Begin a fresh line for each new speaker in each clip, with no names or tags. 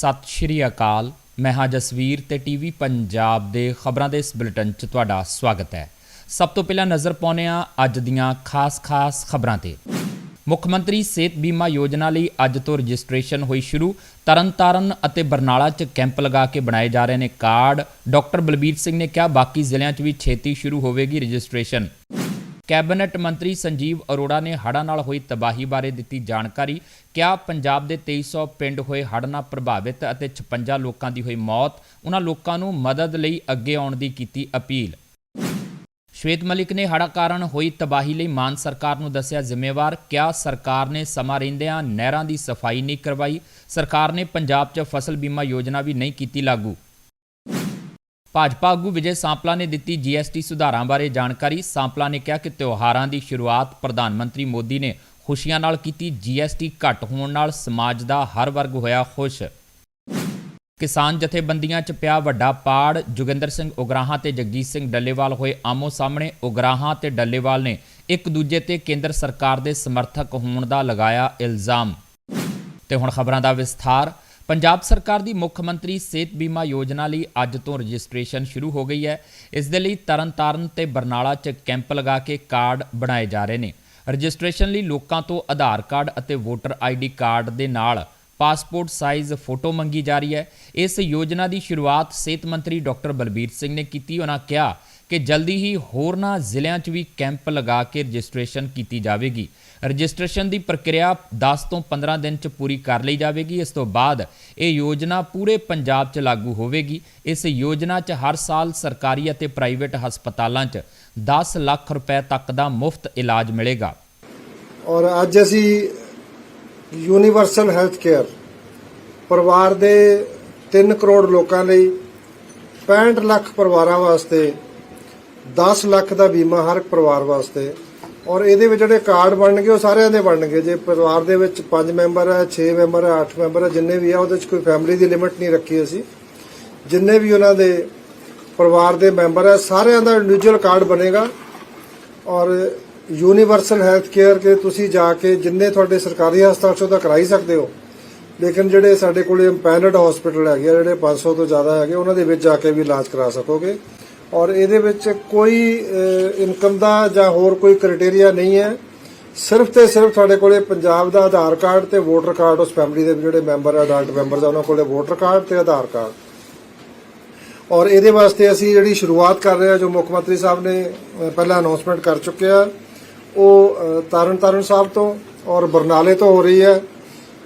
ਸਤਿ ਸ਼੍ਰੀ ਅਕਾਲ। ਮੈਂ ਹਾਂ ਜਸਵੀਰ ਤੇ ਟੀਵੀ ਪੰਜਾਬ ਦੇ ਖਬਰਾਂ ਦੇ ਇਸ ਬੁਲੇਟਿਨ 'ਚ ਤੁਹਾਡਾ ਸਵਾਗਤ ਹੈ। ਸਭ ਤੋਂ ਪਹਿਲਾਂ ਨਜ਼ਰ ਪਾਉਂਦੇ ਹਾਂ ਅੱਜ ਦੀਆਂ ਖਾਸ-ਖਾਸ ਖਬਰਾਂ ਤੇ। ਮੁੱਖ ਮੰਤਰੀ ਸਿਹਤ ਬੀਮਾ ਯੋਜਨਾ ਲਈ ਅੱਜ ਤੋਂ ਰਜਿਸਟ੍ਰੇਸ਼ਨ ਹੋਈ ਸ਼ੁਰੂ। ਤਰਨਤਾਰਨ ਅਤੇ ਬਰਨਾਲਾ 'ਚ ਕੈਂਪ ਲਗਾ ਕੇ ਬਣਾਏ ਜਾ ਰਹੇ ਨੇ ਕਾਰਡ। ਡਾਕਟਰ ਬਲਬੀਰ ਸਿੰਘ ਨੇ ਕਿਹਾ, ਬਾਕੀ ਜ਼ਿਲ੍ਹਿਆਂ 'ਚ ਵੀ ਛੇਤੀ ਸ਼ੁਰੂ ਹੋਵੇਗੀ ਰਜਿਸਟ੍ਰੇਸ਼ਨ। ਕੈਬਨਿਟ ਮੰਤਰੀ ਸੰਜੀਵ ਅਰੋੜਾ ਨੇ ਹੜ੍ਹਾਂ ਨਾਲ ਹੋਈ ਤਬਾਹੀ ਬਾਰੇ ਦਿੱਤੀ ਜਾਣਕਾਰੀ। ਕਿਹਾ ਪੰਜਾਬ ਦੇ 2300 ਪਿੰਡ ਹੋਏ ਹੜ੍ਹ ਨਾਲ ਪ੍ਰਭਾਵਿਤ ਅਤੇ 56 ਲੋਕਾਂ ਦੀ ਹੋਈ ਮੌਤ ਉਹਨਾਂ ਲੋਕਾਂ ਨੂੰ ਮਦਦ ਲਈ ਅੱਗੇ ਆਉਣ ਦੀ ਕੀਤੀ ਅਪੀਲ। ਸ਼ਵੇਤ ਮਲਿਕ ਨੇ ਹੜ੍ਹਾਂ ਕਾਰਨ ਹੋਈ ਤਬਾਹੀ ਲਈ ਮਾਨ ਸਰਕਾਰ ਨੂੰ ਦੱਸਿਆ ਜ਼ਿੰਮੇਵਾਰ। ਕਿਹਾ ਸਰਕਾਰ ਨੇ ਸਮਾਂ ਰਹਿੰਦਿਆਂ ਨਹਿਰਾਂ ਦੀ ਸਫ਼ਾਈ ਨਹੀਂ ਕਰਵਾਈ। ਸਰਕਾਰ ਨੇ ਪੰਜਾਬ 'ਚ ਫਸਲ ਬੀਮਾ ਯੋਜਨਾ ਵੀ ਨਹੀਂ ਕੀਤੀ ਲਾਗੂ। ਭਾਜਪਾ ਆਗੂ ਵਿਜੇ ਸਾਂਪਲਾ ਨੇ ਦਿੱਤੀ ਜੀਐਸਟੀ ਸੁਧਾਰਾਂ ਬਾਰੇ ਜਾਣਕਾਰੀ। ਸਾਂਪਲਾ ਨੇ ਕਿਹਾ ਕਿ ਤਿਉਹਾਰਾਂ ਦੀ ਸ਼ੁਰੂਆਤ ਪ੍ਰਧਾਨ ਮੰਤਰੀ ਮੋਦੀ ਨੇ ਖੁਸ਼ੀਆਂ ਨਾਲ ਕੀਤੀ। ਜੀਐਸਟੀ ਘੱਟ ਹੋਣ ਨਾਲ ਸਮਾਜ ਦਾ ਹਰ ਵਰਗ ਹੋਇਆ ਖੁਸ਼। ਕਿਸਾਨ ਜਥੇਬੰਦੀਆਂ 'ਚ ਪਿਆ ਵੱਡਾ ਪਾੜ। ਜੋਗਿੰਦਰ ਸਿੰਘ ਉਗਰਾਹਾਂ ਤੇ ਜਗਜੀਤ ਸਿੰਘ ਡੱਲੇਵਾਲ ਹੋਏ ਆਮੋ ਸਾਹਮਣੇ। ਉਗਰਾਹਾਂ ਤੇ ਡੱਲੇਵਾਲ ਨੇ ਇੱਕ ਦੂਜੇ ਤੇ ਕੇਂਦਰ ਸਰਕਾਰ ਦੇ ਸਮਰਥਕ ਹੋਣ ਦਾ ਲਗਾਇਆ ਇਲਜ਼ਾਮ। ਤੇ ਹੁਣ ਖਬਰਾਂ ਦਾ ਵਿਸਥਾਰ। ਪੰਜਾਬ ਸਰਕਾਰ ਦੀ ਮੁੱਖ ਮੰਤਰੀ ਸਿਹਤ ਬੀਮਾ ਯੋਜਨਾ ਲਈ ਅੱਜ ਤੋਂ ਰਜਿਸਟ੍ਰੇਸ਼ਨ ਸ਼ੁਰੂ ਹੋ ਗਈ ਹੈ। ਇਸ ਦੇ ਲਈ ਤਰਨਤਾਰਨ ਤੇ ਬਰਨਾਲਾ 'ਚ ਕੈਂਪ ਲਗਾ ਕੇ ਕਾਰਡ ਬਣਾਏ ਜਾ ਰਹੇ ਨੇ। ਰਜਿਸਟ੍ਰੇਸ਼ਨ ਲਈ ਲੋਕਾਂ ਤੋਂ ਆਧਾਰ ਕਾਰਡ ਅਤੇ ਵੋਟਰ ਆਈਡੀ ਕਾਰਡ ਦੇ ਨਾਲ ਪਾਸਪੋਰਟ ਸਾਈਜ਼ ਫੋਟੋ ਮੰਗੀ ਜਾ ਰਹੀ ਹੈ। ਇਸ ਯੋਜਨਾ ਦੀ ਸ਼ੁਰੂਆਤ ਸਿਹਤ ਮੰਤਰੀ ਡਾਕਟਰ ਬਲਬੀਰ ਸਿੰਘ ਨੇ ਕੀਤੀ। ਉਹਨਾਂ ਕਿਹਾ ਕਿ ਜਲਦੀ ਹੀ ਹੋਰਨਾਂ ਜ਼ਿਲ੍ਹਿਆਂ 'ਚ ਵੀ ਕੈਂਪ ਲਗਾ ਕੇ ਰਜਿਸਟ੍ਰੇਸ਼ਨ ਕੀਤੀ ਜਾਵੇਗੀ। ਰਜਿਸਟ੍ਰੇਸ਼ਨ ਦੀ ਪ੍ਰਕਿਰਿਆ 10 ਤੋਂ 15 ਦਿਨ 'ਚ ਪੂਰੀ ਕਰ ਲਈ ਜਾਵੇਗੀ। ਇਸ ਤੋਂ ਬਾਅਦ ਇਹ ਯੋਜਨਾ ਪੂਰੇ ਪੰਜਾਬ 'ਚ ਲਾਗੂ ਹੋਵੇਗੀ। ਇਸ ਯੋਜਨਾ 'ਚ ਹਰ ਸਾਲ ਸਰਕਾਰੀ ਅਤੇ ਪ੍ਰਾਈਵੇਟ ਹਸਪਤਾਲਾਂ 'ਚ 10 ਲੱਖ ਰੁਪਏ ਤੱਕ ਦਾ ਮੁਫਤ ਇਲਾਜ ਮਿਲੇਗਾ।
ਔਰ ਅੱਜ ਅਸੀਂ ਯੂਨੀਵਰਸਲ ਹੈਲਥ ਕੇਅਰ ਪਰਿਵਾਰ ਦੇ 3 ਕਰੋੜ ਲੋਕਾਂ ਲਈ 65 ਲੱਖ ਪਰਿਵਾਰਾਂ ਵਾਸਤੇ 10 ਲੱਖ ਦਾ ਬੀਮਾ ਹਰ ਪਰਿਵਾਰ ਵਾਸਤੇ ਔਰ ਇਹਦੇ ਵਿੱਚ ਜਿਹੜੇ ਕਾਰਡ ਬਣਨਗੇ ਉਹ ਸਾਰਿਆਂ ਦੇ ਬਣਨਗੇ। ਜੇ ਪਰਿਵਾਰ ਦੇ ਵਿੱਚ 5 ਮੈਂਬਰ ਹੈ 6 ਮੈਂਬਰ ਹੈ 8 ਮੈਂਬਰ ਹੈ ਜਿੰਨੇ ਵੀ ਆ ਉਹਦੇ ਵਿੱਚ ਕੋਈ ਫੈਮਿਲੀ ਦੀ ਲਿਮਿਟ ਨਹੀਂ ਰੱਖੀ ਅਸੀਂ। ਜਿੰਨੇ ਵੀ ਉਹਨਾਂ ਦੇ ਪਰਿਵਾਰ ਦੇ ਮੈਂਬਰ ਹੈ ਸਾਰਿਆਂ ਦਾ ਇੰਡੀਵਿਜੂਅਲ ਕਾਰਡ ਬਣੇਗਾ। ਔਰ ਯੂਨੀਵਰਸਲ ਹੈਲਥ ਕੇਅਰ ਕੇ ਤੁਸੀਂ ਜਾ ਕੇ ਜਿੰਨੇ ਤੁਹਾਡੇ ਸਰਕਾਰੀ ਹਸਪਤਾਲ ਚੋਂ ਤਾਂ ਕਰਾ ਸਕਦੇ ਹੋ। ਲੇਕਿਨ ਜਿਹੜੇ ਸਾਡੇ ਕੋਲੇ ਇੰਪੈਨਡ ਹਸਪੀਟਲ ਹੈਗੇ ਆ, ਜਿਹੜੇ 500 ਤੋਂ ਜ਼ਿਆਦਾ ਹੈਗੇ ਉਹਨਾਂ ਦੇ ਵਿੱਚ ਜਾ ਕੇ ਵੀ ਇਲਾਜ ਕਰਾ ਸਕੋਗੇ। ਔਰ ਇਹਦੇ ਵਿੱਚ ਕੋਈ ਇਨਕਮ ਦਾ ਜਾਂ ਹੋਰ ਕੋਈ ਕ੍ਰਾਈਟੇਰੀਆ ਨਹੀਂ ਹੈ। ਸਿਰਫ ਤੇ ਸਿਰਫ ਤੁਹਾਡੇ ਕੋਲੇ ਪੰਜਾਬ ਦਾ ਆਧਾਰ ਕਾਰਡ ਤੇ ਵੋਟਰ ਕਾਰਡ ਉਸ ਫੈਮਿਲੀ ਦੇ ਜਿਹੜੇ ਮੈਂਬਰ ਆ ਅਡਲਟ ਮੈਂਬਰਸ ਆ ਉਹਨਾਂ ਕੋਲੇ ਵੋਟਰ ਕਾਰਡ ਤੇ ਆਧਾਰ ਕਾਰਡ। ਔਰ ਇਹਦੇ ਵਾਸਤੇ ਅਸੀਂ ਜਿਹੜੀ ਸ਼ੁਰੂਆਤ ਕਰ ਰਹੇ ਹਾਂ ਜੋ ਮੁੱਖ ਮੰਤਰੀ ਸਾਹਿਬ ਨੇ ਪਹਿਲਾਂ ਅਨਾਉਂਸਮੈਂਟ ਕਰ ਚੁੱਕੇ ਆ ਉਹ ਅ, ਤਾਰਨ ਤਾਰਨ ਸਾਹਿਬ ਤੋਂ ਔਰ ਬਰਨਾਲੇ ਤੋਂ ਹੋ ਰਹੀ ਹੈ।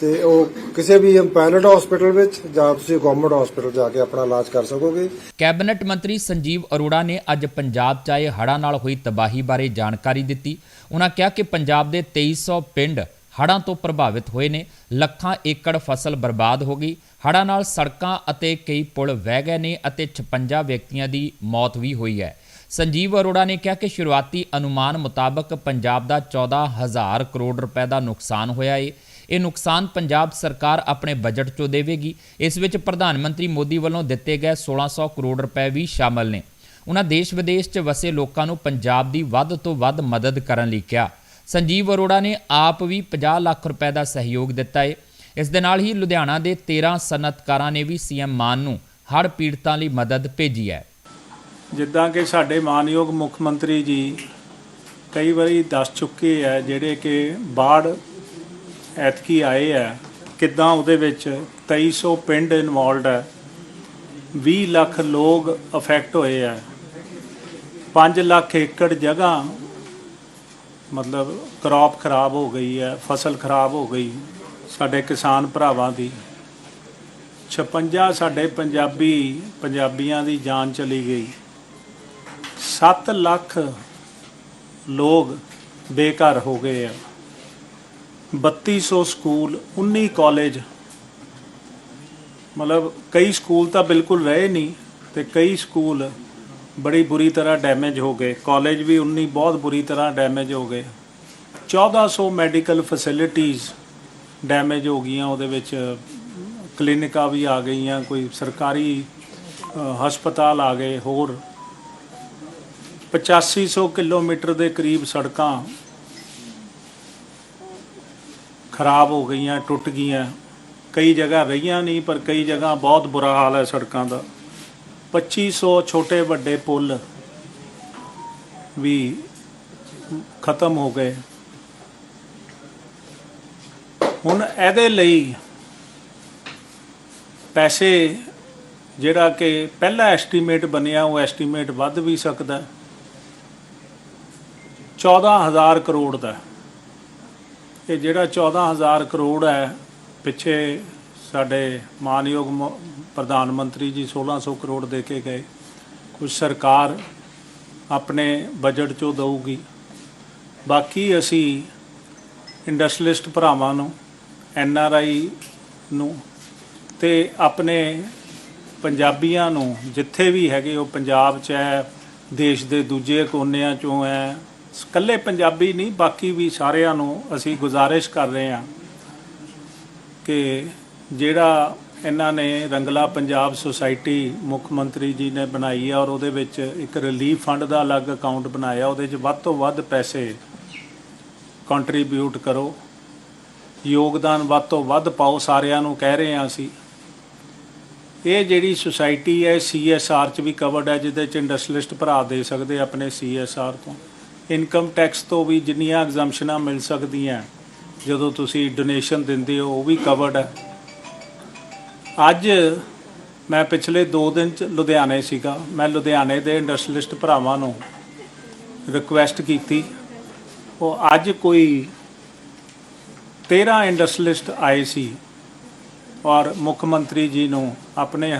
ਤੇ ਉਹ ਕਿਸੇ ਵੀ ਇੰਪੈਨਡ ਹਸਪੀਟਲ ਵਿੱਚ ਜਾਂ ਤੁਸੀਂ ਗਵਰਨਮੈਂਟ ਹਸਪੀਟਲ ਜਾ ਕੇ ਆਪਣਾ ਇਲਾਜ ਕਰ ਸਕੋਗੇ।
ਕੈਬਨਿਟ ਮੰਤਰੀ ਸੰਜੀਵ ਅਰੋੜਾ ਨੇ ਅੱਜ ਪੰਜਾਬ 'ਚ ਆਏ ਹੜ੍ਹਾਂ ਨਾਲ ਹੋਈ ਤਬਾਹੀ ਬਾਰੇ ਜਾਣਕਾਰੀ ਦਿੱਤੀ। ਉਹਨਾਂ ਕਿਹਾ ਕਿ ਪੰਜਾਬ ਦੇ 2300 ਪਿੰਡ ਹੜ੍ਹਾਂ ਤੋਂ ਪ੍ਰਭਾਵਿਤ ਹੋਏ ਨੇ। ਲੱਖਾਂ ਏਕੜ ਫਸਲ ਬਰਬਾਦ ਹੋ ਗਈ। ਹੜ੍ਹਾਂ ਨਾਲ ਸੜਕਾਂ ਅਤੇ ਕਈ ਪੁਲ ਵਹਿ ਗਏ ਨੇ ਅਤੇ 56 ਵਿਅਕਤੀਆਂ ਦੀ ਮੌਤ ਵੀ ਹੋਈ ਹੈ। ਸੰਜੀਵ ਅਰੋੜਾ ਨੇ ਕਿਹਾ ਕਿ ਸ਼ੁਰੂਆਤੀ ਅਨੁਮਾਨ ਮੁਤਾਬਕ ਪੰਜਾਬ ਦਾ 14000 ਕਰੋੜ ਰੁਪਏ ਦਾ ਨੁਕਸਾਨ ਹੋਇਆ ਹੈ ਇਹ ਨੁਕਸਾਨ ਪੰਜਾਬ ਸਰਕਾਰ ਆਪਣੇ ਬਜਟ 'ਚੋਂ ਦੇਵੇਗੀ। ਇਸ ਵਿੱਚ ਪ੍ਰਧਾਨ ਮੰਤਰੀ ਮੋਦੀ ਵੱਲੋਂ ਦਿੱਤੇ ਗਏ 1600 ਕਰੋੜ ਰੁਪਏ ਵੀ ਸ਼ਾਮਲ ਨੇ। ਉਹਨਾਂ ਦੇਸ਼ ਵਿਦੇਸ਼ 'ਚ ਵਸੇ ਲੋਕਾਂ ਨੂੰ ਪੰਜਾਬ ਦੀ ਵੱਧ ਤੋਂ ਵੱਧ ਮਦਦ ਕਰਨ ਲਈ ਕਿਹਾ। ਸੰਜੀਵ ਅਰੋੜਾ ਨੇ ਆਪ ਵੀ 50 ਲੱਖ ਰੁਪਏ ਦਾ ਸਹਿਯੋਗ ਦਿੱਤਾ ਹੈ ਇਸ ਦੇ ਨਾਲ ਹੀ ਲੁਧਿਆਣਾ ਦੇ 13 ਸਨਅਤਕਾਰਾਂ ਨੇ ਵੀ ਸੀਐਮ ਮਾਨ ਨੂੰ ਹੜ੍ਹ ਪੀੜਤਾਂ ਲਈ ਮਦਦ ਭੇਜੀ ਹੈ।
ਜਿੱਦਾਂ ਕਿ ਸਾਡੇ ਮਾਨਯੋਗ ਮੁੱਖ ਮੰਤਰੀ ਜੀ ਕਈ ਵਾਰੀ ਦੱਸ ਚੁੱਕੇ ਆ ਜਿਹੜੇ ਕਿ ਬਾੜ ਐਤਕੀ ਆਏ ਆ, ਕਿੱਦਾਂ ਉਹਦੇ ਵਿੱਚ 2300 ਪਿੰਡ ਇਨਵੋਲਡ ਹੈ 20 ਲੱਖ ਲੋਕ ਅਫੈਕਟ ਹੋਏ ਆ 5 ਲੱਖ ਏਕੜ ਜਗ੍ਹਾ ਮਤਲਬ ਕ੍ਰੌਪ ਖਰਾਬ ਹੋ ਗਈ ਹੈ ਫਸਲ ਖਰਾਬ ਹੋ ਗਈ, ਸਾਡੇ ਕਿਸਾਨ ਭਰਾਵਾਂ ਦੀ। 56 ਸਾਡੇ ਪੰਜਾਬੀ ਪੰਜਾਬੀਆਂ ਦੀ ਜਾਨ ਚਲੀ ਗਈ। 7 ਲੱਖ ਲੋਕ ਬੇਘਰ ਹੋ ਗਏ ਆ। 3200 ਸਕੂਲ 19 ਕਾਲਜ ਮਤਲਬ ਕਈ ਸਕੂਲ ਤਾਂ ਬਿਲਕੁਲ ਰਹੇ ਨਹੀਂ ਤੇ ਕਈ ਸਕੂਲ ਬੜੀ ਬੁਰੀ ਤਰ੍ਹਾਂ ਡੈਮੇਜ ਹੋ ਗਏ। ਕਾਲਜ ਵੀ 19 ਬਹੁਤ ਬੁਰੀ ਤਰ੍ਹਾਂ ਡੈਮੇਜ ਹੋ ਗਏ। 1400 ਮੈਡੀਕਲ ਫੈਸਿਲਿਟੀਆਂ ਡੈਮੇਜ ਹੋ ਗਈਆਂ, ਉਹਦੇ ਵਿੱਚ ਕਲੀਨਿਕਾਂ ਵੀ ਆ ਗਈਆਂ, ਕੋਈ ਸਰਕਾਰੀ ਹਸਪਤਾਲ ਆ ਗਏ ਹੋਰ। 8500 ਕਿਲੋਮੀਟਰ ਦੇ ਕਰੀਬ ਸੜਕਾਂ ਖਰਾਬ ਹੋ ਗਈਆਂ, ਟੁੱਟ ਗਈਆਂ। ਕਈ ਜਗ੍ਹਾ ਰਹੀਆਂ ਨਹੀਂ, ਪਰ ਕਈ ਜਗ੍ਹਾ ਬਹੁਤ ਬੁਰਾ ਹਾਲ ਹੈ ਸੜਕਾਂ ਦਾ। 2500 ਛੋਟੇ ਵੱਡੇ ਪੁਲ ਵੀ ਖਤਮ ਹੋ ਗਏ। ਹੁਣ ਇਹਦੇ ਲਈ ਪੈਸੇ ਜਿਹੜਾ ਕਿ ਪਹਿਲਾ ਐਸਟੀਮੇਟ ਬਣਿਆ, ਉਹ ਐਸਟੀਮੇਟ ਵੱਧ ਵੀ ਸਕਦਾ। ਹੈ। 14000 ਕਰੋੜ ਦਾ। ਇਹ ਜਿਹੜਾ 14000 ਕਰੋੜ ਹੈ, ਪਿੱਛੇ ਸਾਡੇ ਮਾਨਯੋਗ ਮ- ਪ੍ਰਧਾਨ ਮੰਤਰੀ ਜੀ 1600 ਕਰੋੜ ਦੇ ਕੇ ਗਏ। ਕੁਝ ਸਰਕਾਰ ਆਪਣੇ ਬਜਟ ਚੋਂ ਦਊਗੀ। ਬਾਕੀ ਅਸੀਂ ਇੰਡਸਟਰੀਲਿਸਟ ਭਰਾਵਾਂ ਨੂੰ, ਐਨ ਆਰ ਆਈ ਨੂੰ ਤੇ ਆਪਣੇ ਪੰਜਾਬੀਆਂ ਨੂੰ, ਜਿੱਥੇ ਵੀ ਹੈਗੇ ਉਹ ਪੰਜਾਬ 'ਚ ਹੈ, ਦੇਸ਼ ਦੇ ਦੂਜੇ ਕੋਨਿਆਂ 'ਚੋਂ ਹੈ ਇਕੱਲੇ ਪੰਜਾਬੀ ਨਹੀਂ, ਬਾਕੀ ਵੀ ਸਾਰਿਆਂ ਨੂੰ ਅਸੀਂ ਗੁਜ਼ਾਰਿਸ਼ ਕਰ ਰਹੇ ਹਾਂ ਕਿ ਜਿਹੜਾ ਇਹਨਾਂ ਨੇ ਰੰਗਲਾ ਪੰਜਾਬ ਸੁਸਾਇਟੀ ਮੁੱਖ ਮੰਤਰੀ ਜੀ ਨੇ ਬਣਾਈ ਹੈ ਔਰ ਉਹਦੇ ਵਿੱਚ ਇੱਕ ਰਿਲੀਫ ਫੰਡ ਦਾ ਅਲੱਗ ਅਕਾਊਂਟ ਬਣਾਇਆ, ਉਹਦੇ 'ਚ ਵੱਧ ਤੋਂ ਵੱਧ ਪੈਸੇ ਕੰਟਰੀਬਿਊਟ ਕਰੋ। ਯੋਗਦਾਨ ਵੱਧ ਤੋਂ ਵੱਧ ਪਾਓ, ਸਾਰਿਆਂ ਨੂੰ ਕਹਿ ਰਹੇ ਹਾਂ ਅਸੀਂ। ਇਹ ਜਿਹੜੀ ਸੁਸਾਇਟੀ ਹੈ ਸੀਐਸਆਰ ਚ ਵੀ ਕਵਰਡ ਹੈ, ਜਿਹਦੇ ਚ ਇੰਡਸਟਰੀਲਿਸਟ ਭਰਾ ਦੇ ਸਕਦੇ ਆਪਣੇ ਸੀਐਸਆਰ ਤੋਂ। ਇਨਕਮ ਟੈਕਸ ਤੋਂ ਵੀ ਜਿੰਨੀਆਂ ਐਗਜ਼ੈਂਪਸ਼ਨਾਂ ਮਿਲ ਸਕਦੀਆਂ, ਜਦੋਂ ਤੁਸੀਂ ਡੋਨੇਸ਼ਨ ਦਿੰਦੇ ਹੋ, ਉਹ ਵੀ ਕਵਰਡ ਹੈ। ਅੱਜ ਮੈਂ ਪਿਛਲੇ 2 ਦਿਨ ਚ ਲੁਧਿਆਣੇ ਸੀਗਾ। ਮੈਂ ਲੁਧਿਆਣੇ ਦੇ ਇੰਡਸਟਰੀਲਿਸਟ ਭਰਾਵਾਂ ਨੂੰ ਰਿਕੁਐਸਟ ਕੀਤੀ। ਉਹ ਅੱਜ ਕੋਈ 13 ਇੰਡਸਟਰੀਲਿਸਟ ਆਏ ਸੀ ਔਰ ਮੁੱਖ ਮੰਤਰੀ ਜੀ ਨੂੰ ਆਪਣੇ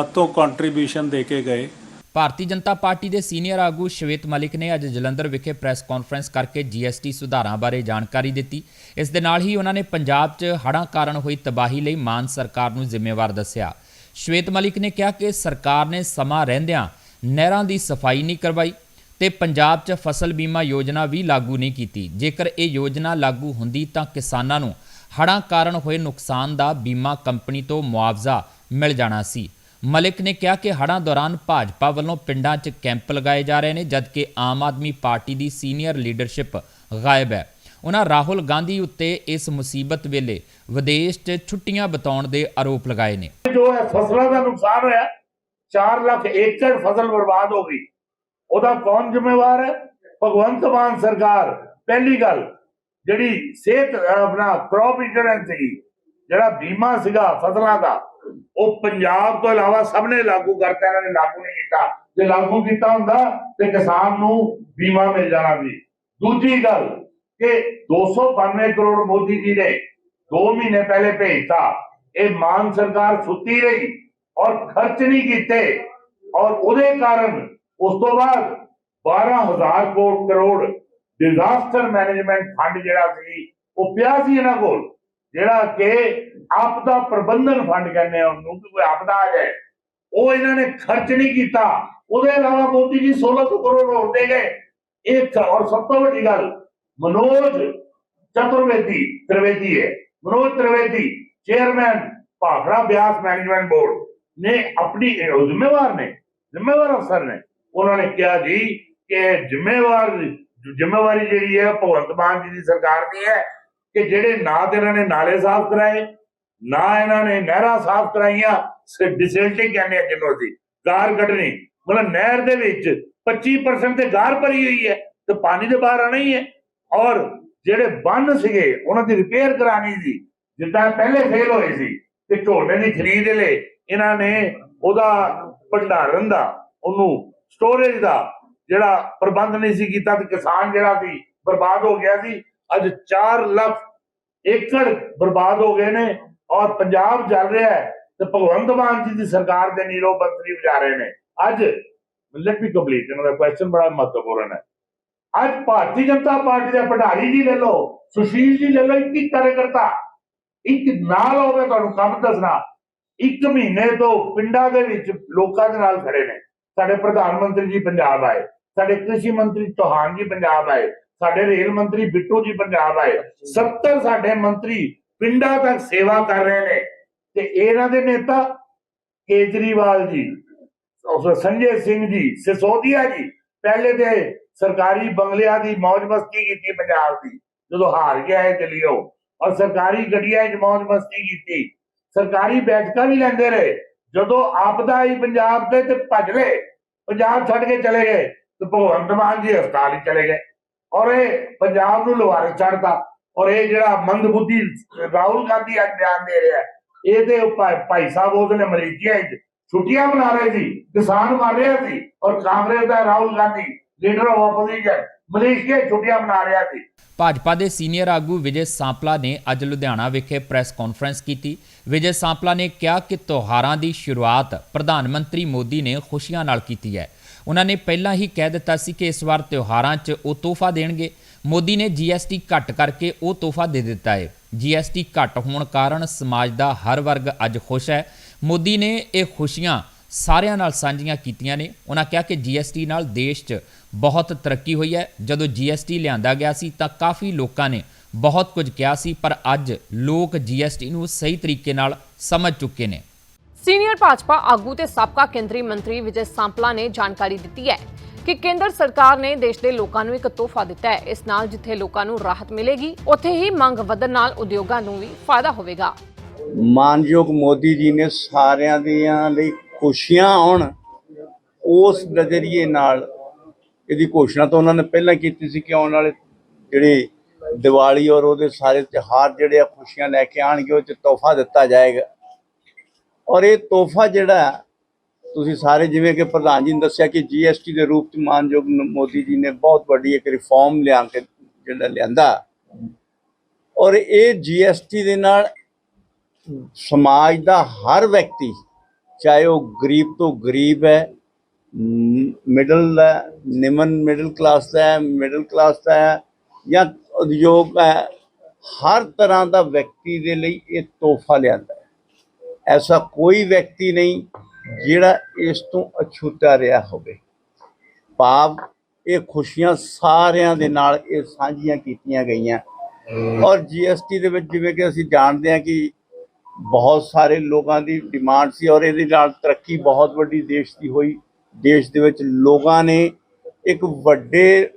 ਹੱਥੋਂ ਕੰਟਰੀਬਿਊਸ਼ਨ ਦੇ ਕੇ ਗਏ।
ਭਾਰਤੀ ਜਨਤਾ ਪਾਰਟੀ ਦੇ ਸੀਨੀਅਰ ਆਗੂ ਸ਼ਵੇਤ ਮਲਿਕ ਨੇ ਅੱਜ ਜਲੰਧਰ ਵਿਖੇ ਪ੍ਰੈਸ ਕਾਨਫਰੰਸ ਕਰਕੇ ਜੀਐਸਟੀ ਸੁਧਾਰਾਂ ਬਾਰੇ ਜਾਣਕਾਰੀ ਦਿੱਤੀ। ਇਸ ਦੇ ਨਾਲ ਹੀ ਉਹਨਾਂ ਨੇ ਪੰਜਾਬ 'ਚ ਹੜ੍ਹਾਂ ਕਾਰਨ ਹੋਈ ਤਬਾਹੀ ਲਈ ਮਾਨ ਸਰਕਾਰ ਨੂੰ ਜ਼ਿੰਮੇਵਾਰ ਦੱਸਿਆ। ਸ਼ਵੇਤ ਮਲਿਕ ਨੇ ਕਿਹਾ ਕਿ ਸਰਕਾਰ ਨੇ ਸਮਾਂ ਰਹਿੰਦਿਆਂ ਨਹਿਰਾਂ ਦੀ ਸਫ਼ਾਈ ਨਹੀਂ ਕਰਵਾਈ ਤੇ ਪੰਜਾਬ 'ਚ ਫਸਲ ਬੀਮਾ ਯੋਜਨਾ ਵੀ ਲਾਗੂ ਨਹੀਂ ਕੀਤੀ। ਜੇਕਰ ਇਹ ਯੋਜਨਾ ਲਾਗੂ ਹੁੰਦੀ ਤਾਂ ਕਿਸਾਨਾਂ ਨੂੰ ਹੜ੍ਹਾਂ ਕਾਰਨ ਹੋਏ ਨੁਕਸਾਨ ਦਾ ਬੀਮਾ ਕੰਪਨੀ ਤੋਂ ਮੁਆਵਜ਼ਾ ਮਿਲ ਜਾਣਾ ਸੀ। ਮਲਿਕ ਨੇ ਕਿਹਾ ਕਿ ਹੜ੍ਹਾਂ ਦੌਰਾਨ ਭਾਜਪਾ ਵੱਲੋਂ ਪਿੰਡਾਂ 'ਚ ਕੈਂਪ ਲਗਾਏ ਜਾ ਰਹੇ ਨੇ, ਜਦਕਿ ਆਮ ਆਦਮੀ ਪਾਰਟੀ ਦੀ ਸੀਨੀਅਰ ਲੀਡਰਸ਼ਿਪ ਗਾਇਬ ਹੈ। ਉਹਨਾਂ ਰਾਹੁਲ ਗਾਂਧੀ ਉੱਤੇ ਇਸ ਮੁਸੀਬਤ ਵੇਲੇ ਵਿਦੇਸ਼ 'ਚ ਛੁੱਟੀਆਂ ਬਿਤਾਉਣ ਦੇ ਆਰੋਪ ਲਗਾਏ ਨੇ।
ਜੋ ਫਸਲਾਂ ਦਾ ਨੁਕਸਾਨ ਹੋਇਆ 4 ਲੱਖ ਏਕੜ ਫਸਲ ਬਰਬਾਦ ਹੋ ਗਈ। ਉਹਦਾ ਕੌਣ ਜ਼ਿੰਮੇਵਾਰ ਹੈ? ਭਗਵੰਤ ਮਾਨ ਸਰਕਾਰ। ਪਹਿਲੀ ਗੱਲ, ਜਿਹੜੀ ਸਿਹਤ, ਅਹ ਆਪਣਾ ਕ੍ਰੌਪ ਇੰਸ਼ੋਰੈਂਸ ਸੀ ਜਿਹੜਾ ਬੀਮਾ ਸੀਗਾ ਫਸਲਾਂ ਦਾ, ਉਹ ਪੰਜਾਬ ਤੋਂ ਇਲਾਵਾ ਸਭ ਨੇ ਲਾਗੂ ਕਰਤਾ, ਇਹਨਾਂ ਨੇ ਲਾਗੂ ਨਹੀਂ ਕੀਤਾ। ਜੇ ਲਾਗੂ ਕੀਤਾ ਹੁੰਦਾ, ਤੇ ਕਿਸਾਨ ਨੂੰ ਬੀਮਾ ਮਿਲ ਜਾਣਾ ਸੀ। ਦੂਜੀ ਗੱਲ ਕਿ 292 ਕਰੋੜ ਮੋਦੀ ਜੀ ਨੇ 2 ਮਹੀਨੇ ਪਹਿਲੇ ਭੇਜਤਾ। ਇਹ ਮਾਨ ਸਰਕਾਰ ਸੁੱਤੀ ਰਹੀ ਔਰ ਖਰਚ ਨਹੀਂ ਕੀਤੇ। ਔਰ ਉਹਦੇ ਕਾਰਨ ਉਸ ਤੋਂ ਬਾਅਦ 12000 crore crore disaster management fund ਜਿਹੜਾ ਸੀ, ਉਹ ਪਿਆ ਸੀ ਇਹਨਾਂ ਕੋਲ। ਜਿਹੜਾ ਕਿ ਆਪਦਾ ਪ੍ਰਬੰਧਨ ਫੰਡ ਕਹਿੰਦੇ ਆ ਉਹਨੂੰ ਕਿ ਕੋਈ ਆਪਦਾ ਆ ਜਾਏ। ਉਹ ਇਹਨਾਂ ਨੇ ਖਰਚ ਨਹੀਂ ਕੀਤਾ। ਉਹਦੇ ਇਲਾਵਾ ਮੋਦੀ ਜੀ 1600 ਕਰੋੜ ਹੋਰ ਦੇ ਗਏ। ਇੱਕ ਔਰ ਸਭ ਤੋਂ ਵੱਡੀ ਗੱਲ, ਮਨੋਜ ਚਤੁਰਵੇਦੀ, ਤ੍ਰਿਵੇਦੀ ਹੈ। Manoj Trivedi, chairman, Bhakra Beas management board ਨੇ ਆਪਣੀ ਜ਼ਿੰਮੇਵਾਰ ਨੇ, ਜ਼ਿੰਮੇਵਾਰ ਅਫਸਰ ਨੇ। ਉਹਨਾਂ ਨੇ ਕਿਹਾ ਜੀ ਕਿ ਜ਼ਿੰਮੇਵਾਰ, ਜ਼ਿੰਮੇਵਾਰੀ ਜਿਹੜੀ ਹੈ ਭਗਵੰਤ ਮਾਨ ਜੀ ਦੀ ਸਰਕਾਰ ਦੀ ਹੈ। ਕਿ ਜਿਹੜੇ ਨਾ ਤੇ ਇਹਨਾਂ ਨੇ ਨਾਲੇ ਸਾਫ਼ ਕਰਾਏ, ਨਾ ਇਹਨਾਂ ਨੇ ਨਹਿਰਾਂ ਸਾਫ਼ ਕਰਾਈਆਂ ਡਿਸਲਟਿੰਗ ਕਹਿੰਦੇ ਆ ਜਿਹਨੂੰ ਅਸੀਂ, ਗਾਰ ਕੱਢਣੀ। ਮਤਲਬ ਨਹਿਰ ਦੇ ਵਿੱਚ 25% ਤੇ ਗਾਰ ਭਰੀ ਹੋਈ ਹੈ ਤੇ ਪਾਣੀ ਦੇ ਬਾਹਰ ਆਣਾ ਹੀ ਹੈ। ਔਰ ਜਿਹੜੇ ਬੰਨ ਸੀਗੇ, ਉਹਨਾਂ ਦੀ ਰਿਪੇਅਰ ਕਰਾਣੀ ਸੀ। ਜਿੱਦਾਂ ਪਹਿਲੇ ਫੇਲ ਹੋਏ ਸੀ ਤੇ ਝੋਨੇ ਦੀ ਖਰੀਦ ਲਈ ਇਹਨਾਂ ਨੇ ਉਹਦਾ ਭੰਡਾਰਨ ਦਾ, ਉਹਨੂੰ ਸਟੋਰੇਜ ਦਾ ਜਿਹੜਾ ਪ੍ਰਬੰਧ ਨਹੀਂ ਸੀ ਕੀਤਾ ਤੇ ਕਿਸਾਨ ਜਿਹੜਾ ਸੀ ਬਰਬਾਦ ਹੋ ਗਿਆ ਸੀ। ਅੱਜ 4 ਲੱਖ ਏਕੜ ਬਰਬਾਦ ਹੋ ਗਏ ਨੇ ਔਰ ਪੰਜਾਬ ਚੱਲ ਰਿਹਾ ਹੈ ਤੇ ਭਗਵੰਤ ਮਾਨ ਜੀ ਦੀ ਸਰਕਾਰ ਦੇ ਨੀਰੋ ਮੰਤਰੀ ਵਿਚਾਰ ਰਹੇ ਨੇ। ਅੱਜ ਲੈਟ ਮੀ ਕੰਪਲੀਟ ਇਹਨਾਂ ਦਾ ਕੁਐਸਚਨ ਬੜਾ ਮਹੱਤਵਪੂਰਨ ਹੈ। ਅੱਜ ਭਾਰਤੀ ਜਨਤਾ ਪਾਰਟੀ ਦੇ ਭੰਡਾਰੀ ਜੀ ਲੈ ਲਓ, ਸੁਸ਼ੀਲ ਜੀ ਲੈ ਲਓ ਇੱਕ ਇੱਕ ਇੱਕ ਨਾਲ ਹੋਵੇ ਤੁਹਾਨੂੰ ਕੰਮ ਦੱਸਣਾ, ਇੱਕ ਮਹੀਨੇ ਤੋਂ ਪਿੰਡਾਂ ਦੇ ਵਿੱਚ ਲੋਕਾਂ ਦੇ ਨਾਲ ਖੜੇ ਨੇ। ਸਾਡੇ ਪ੍ਰਧਾਨ ਮੰਤਰੀ ਜੀ ਪੰਜਾਬ ਆਏ, ਸਾਡੇ ਕ੍ਰਿਸ਼ੀ ਮੰਤਰੀ ਚੌਹਾਨ ਜੀ ਪੰਜਾਬ ਆਏ ਸਾਡੇ ਰੇਲ ਮੰਤਰੀ ਬਿੱਟੂ ਜੀ ਪੰਜਾਬ ਆਏ। 70 ਸਾਡੇ ਮੰਤਰੀ ਪਿੰਡਾਂ ਤੱਕ ਸੇਵਾ ਕਰ ਰਹੇ ਨੇ। ਤੇ ਇਹਨਾਂ ਦੇ ਨੇਤਾ ਕੇਜਰੀਵਾਲ ਜੀ ਉਸ ਸੰਜੇ ਸਿੰਘ ਜੀ ਸਿਸੋਦੀਆ ਜੀ ਪਹਿਲੇ ਤੇ ਸਰਕਾਰੀ ਬੰਗਲਿਆਂ ਦੀ ਮौज ਮਸਤੀ ਕੀਤੀ ਪੰਜਾਬ ਦੀ ਜਦੋਂ ਹਾਰ ਗਿਆ ਹੈ ਦਿੱਲੀੋਂ। ਔਰ ਸਰਕਾਰੀ ਗੱਡੀਆਂ 'ਚ ਮौज ਮਸਤੀ ਕੀਤੀ। ਸਰਕਾਰੀ ਬੈਠਕਾਂ ਵੀ ਲੈਂਦੇ ਰਹੇ। ਜਦੋਂ ਆਪਦਾ ਆਈ ਪੰਜਾਬ ਤੇ ਤੇ ਭੱਜ ਲਏ ਪੰਜਾਬ ਛੱਡ ਕੇ ਚਲੇ ਗਏ ਤੇ ਭਗਵੰਤ ਮਾਨ ਜੀ ਹਸਪਤਾਲ ਹੀ ਚਲੇ ਗਏ। ਔਰ ਇਹ ਪੰਜਾਬ ਨੂੰ ਲਵਾਰੇ ਚੜਦਾ ਔਰ ਇਹ ਜਿਹੜਾ ਮੰਦਬੁੱਧੀ ਰਾਹੁਲ ਗਾਂਧੀ ਅੱਜ ਬਿਆਨ ਦੇ ਰਿਹਾ ਇਹਦੇ ਇਹ ਭਾਈ ਸਾਹਿਬ ਉਹਦੇ ਮਲੇਸ਼ੀਆ ਵਿੱਚ ਛੁੱਟੀਆਂ ਮਨਾ ਰਹੇ ਸੀ, ਕਿਸਾਨ ਮਰ ਰਿਹਾ ਸੀ, ਔਰ ਕਾਂਗਰਸ ਦਾ Rahul Gandhi leader of opposition Malaysia ਛੁੱਟੀਆਂ ਮਨਾ ਰਿਹਾ ਸੀ।
ਭਾਜਪਾ ਦੇ ਸੀਨੀਅਰ ਆਗੂ ਵਿਜੇ ਸਾਂਪਲਾ ਨੇ ਅੱਜ ਲੁਧਿਆਣਾ ਵਿਖੇ ਪ੍ਰੈਸ ਕਾਨਫਰੰਸ ਕੀਤੀ। ਵਿਜੇ ਸਾਂਪਲਾ ਨੇ ਕਿਹਾ ਕਿ ਤਿਉਹਾਰਾਂ ਦੀ ਸ਼ੁਰੂਆਤ ਪ੍ਰਧਾਨ ਮੰਤਰੀ ਮੋਦੀ ਨੇ ਖੁਸ਼ੀਆਂ ਨਾਲ ਕੀਤੀ ਹੈ। ਉਹਨਾਂ ਨੇ ਪਹਿਲਾਂ ਹੀ ਕਹਿ ਦਿੱਤਾ ਸੀ ਕਿ ਇਸ ਵਾਰ ਤਿਉਹਾਰਾਂ 'ਚ ਉਹ ਤੋਹਫਾ ਦੇਣਗੇ। ਮੋਦੀ ਨੇ ਜੀਐਸਟੀ ਘੱਟ ਕਰਕੇ ਉਹ ਤੋਹਫਾ ਦੇ ਦਿੱਤਾ ਹੈ ਜੀਐਸਟੀ ਘੱਟ ਹੋਣ ਕਾਰਨ ਸਮਾਜ ਦਾ ਹਰ ਵਰਗ ਅੱਜ ਖੁਸ਼ ਹੈ। ਮੋਦੀ ਨੇ ਇਹ ਖੁਸ਼ੀਆਂ ਸਾਰਿਆਂ ਨਾਲ ਸਾਂਝੀਆਂ ਕੀਤੀਆਂ ਨੇ। ਉਹਨਾਂ ਕਿਹਾ ਕਿ ਜੀਐਸਟੀ ਨਾਲ ਦੇਸ਼ 'ਚ ਬਹੁਤ ਤਰੱਕੀ ਹੋਈ ਹੈ। ਜਦੋਂ ਜੀਐਸਟੀ ਲਿਆਂਦਾ ਗਿਆ ਸੀ ਤਾਂ ਕਾਫੀ ਲੋਕਾਂ ਨੇ ਬਹੁਤ ਕੁਝ ਕਿਹਾ ਸੀ, ਪਰ ਅੱਜ ਲੋਕ ਜੀਐਸਟੀ ਨੂੰ ਸਹੀ ਤਰੀਕੇ ਨਾਲ ਸਮਝ ਚੁੱਕੇ ਨੇ।
ਸੀਨੀਅਰ ਭਾਜਪਾ ਆਗੂ ਤੇ ਸਾਬਕਾ ਕੇਂਦਰੀ ਮੰਤਰੀ ਵਿਜੇ ਸਾਂਪਲਾ ਨੇ ਜਾਣਕਾਰੀ ਦਿੱਤੀ ਹੈ ਕਿ ਕੇਂਦਰ ਸਰਕਾਰ ਨੇ ਦੇਸ਼ ਦੇ ਲੋਕਾਂ ਨੂੰ ਇੱਕ ਤੋਹਫਾ ਦਿੱਤਾ ਹੈ। ਇਸ ਨਾਲ ਜਿੱਥੇ ਲੋਕਾਂ ਨੂੰ ਰਾਹਤ ਮਿਲੇਗੀ, ਉੱਥੇ ਹੀ ਮੰਗ ਵਧਣ ਨਾਲ ਉਦਯੋਗਾਂ ਨੂੰ ਵੀ ਫਾਇਦਾ ਹੋਵੇਗਾ।
ਮਾਨਯੋਗ ਮੋਦੀ ਜੀ ਨੇ ਸਾਰਿਆਂ ਦੀਆਂ ਲਈ ਖੁਸ਼ੀਆਂ ਆਉਣ, ਉਸ ਨਜ਼ਰੀਏ ਨਾਲ ਇਹਦੀ ਘੋਸ਼ਣਾ ਤਾਂ ਉਹਨਾਂ ਨੇ ਪਹਿਲਾਂ ਕੀਤੀ ਸੀ ਕਿ ਆਉਣ ਵਾਲੇ ਜਿਹੜੇ ਦੀਵਾਲੀ ਔਰ ਉਹਦੇ ਸਾਰੇ ਤਿਉਹਾਰ ਜਿਹੜੇ ਆ, ਖੁਸ਼ੀਆਂ ਲੈ ਕੇ ਆਣਗੇ ਉਹ ਚ ਤੋਹਫਾ ਦਿੱਤਾ ਜਾਏਗਾ। ਔਰ ਇਹ ਤੋਹਫਾ ਜਿਹੜਾ ਤੁਸੀਂ ਸਾਰੇ ਜਿਵੇਂ ਕਿ ਪ੍ਰਧਾਨ ਜੀ ਨੇ ਦੱਸਿਆ ਕਿ ਜੀਐਸਟੀ ਦੇ ਰੂਪ ਚ ਮਾਨਯੋਗ ਮੋਦੀ ਜੀ ਨੇ ਬਹੁਤ ਵੱਡੀ ਇੱਕ ਰਿਫਾਰਮ ਲਿਆ ਕੇ ਜਿਹੜਾ ਲਿਆਂਦਾ। ਔਰ ਇਹ ਜੀਐਸਟੀ ਦੇ ਨਾਲ ਸਮਾਜ ਦਾ ਹਰ ਵਿਅਕਤੀ, ਚਾਹੇ ਉਹ ਗਰੀਬ ਤੋਂ ਗਰੀਬ ਹੈ ਮਿਡਲ ਦਾ ਨਿਮਨ ਮਿਡਲ ਕਲਾਸ ਦਾ ਹੈ ਮਿਡਲ ਕਲਾਸ ਦਾ ਹੈ, ਜਾਂ ਉਦਯੋਗ ਹੈ, ਹਰ ਤਰ੍ਹਾਂ ਦਾ ਵਿਅਕਤੀ ਦੇ ਲਈ ਇਹ ਤੋਹਫਾ ਲਿਆਂਦਾ। ਐਸਾ ਕੋਈ ਵਿਅਕਤੀ ਨਹੀਂ ਜਿਹੜਾ ਇਸ ਤੋਂ ਅਛੂਤਾ ਰਿਹਾ ਹੋਵੇ। ਭਾਵ ਇਹ ਖੁਸ਼ੀਆਂ ਸਾਰਿਆਂ ਦੇ ਨਾਲ ਇਹ ਸਾਂਝੀਆਂ ਕੀਤੀਆਂ ਗਈਆਂ। ਔਰ ਜੀਐਸਟੀ ਦੇ ਵਿੱਚ ਜਿਵੇਂ ਕਿ ਅਸੀਂ ਜਾਣਦੇ ਹਾਂ ਕਿ ਬਹੁਤ ਸਾਰੇ ਲੋਕਾਂ ਦੀ ਡਿਮਾਂਡ ਸੀ ਔਰ ਇਹਦੇ ਨਾਲ ਤਰੱਕੀ ਬਹੁਤ ਵੱਡੀ ਦੇਸ਼ ਦੀ ਹੋਈ। ਦੇਸ਼ ਦੇ ਵਿੱਚ ਲੋਕਾਂ ਨੇ ਇੱਕ ਵੱਡੇ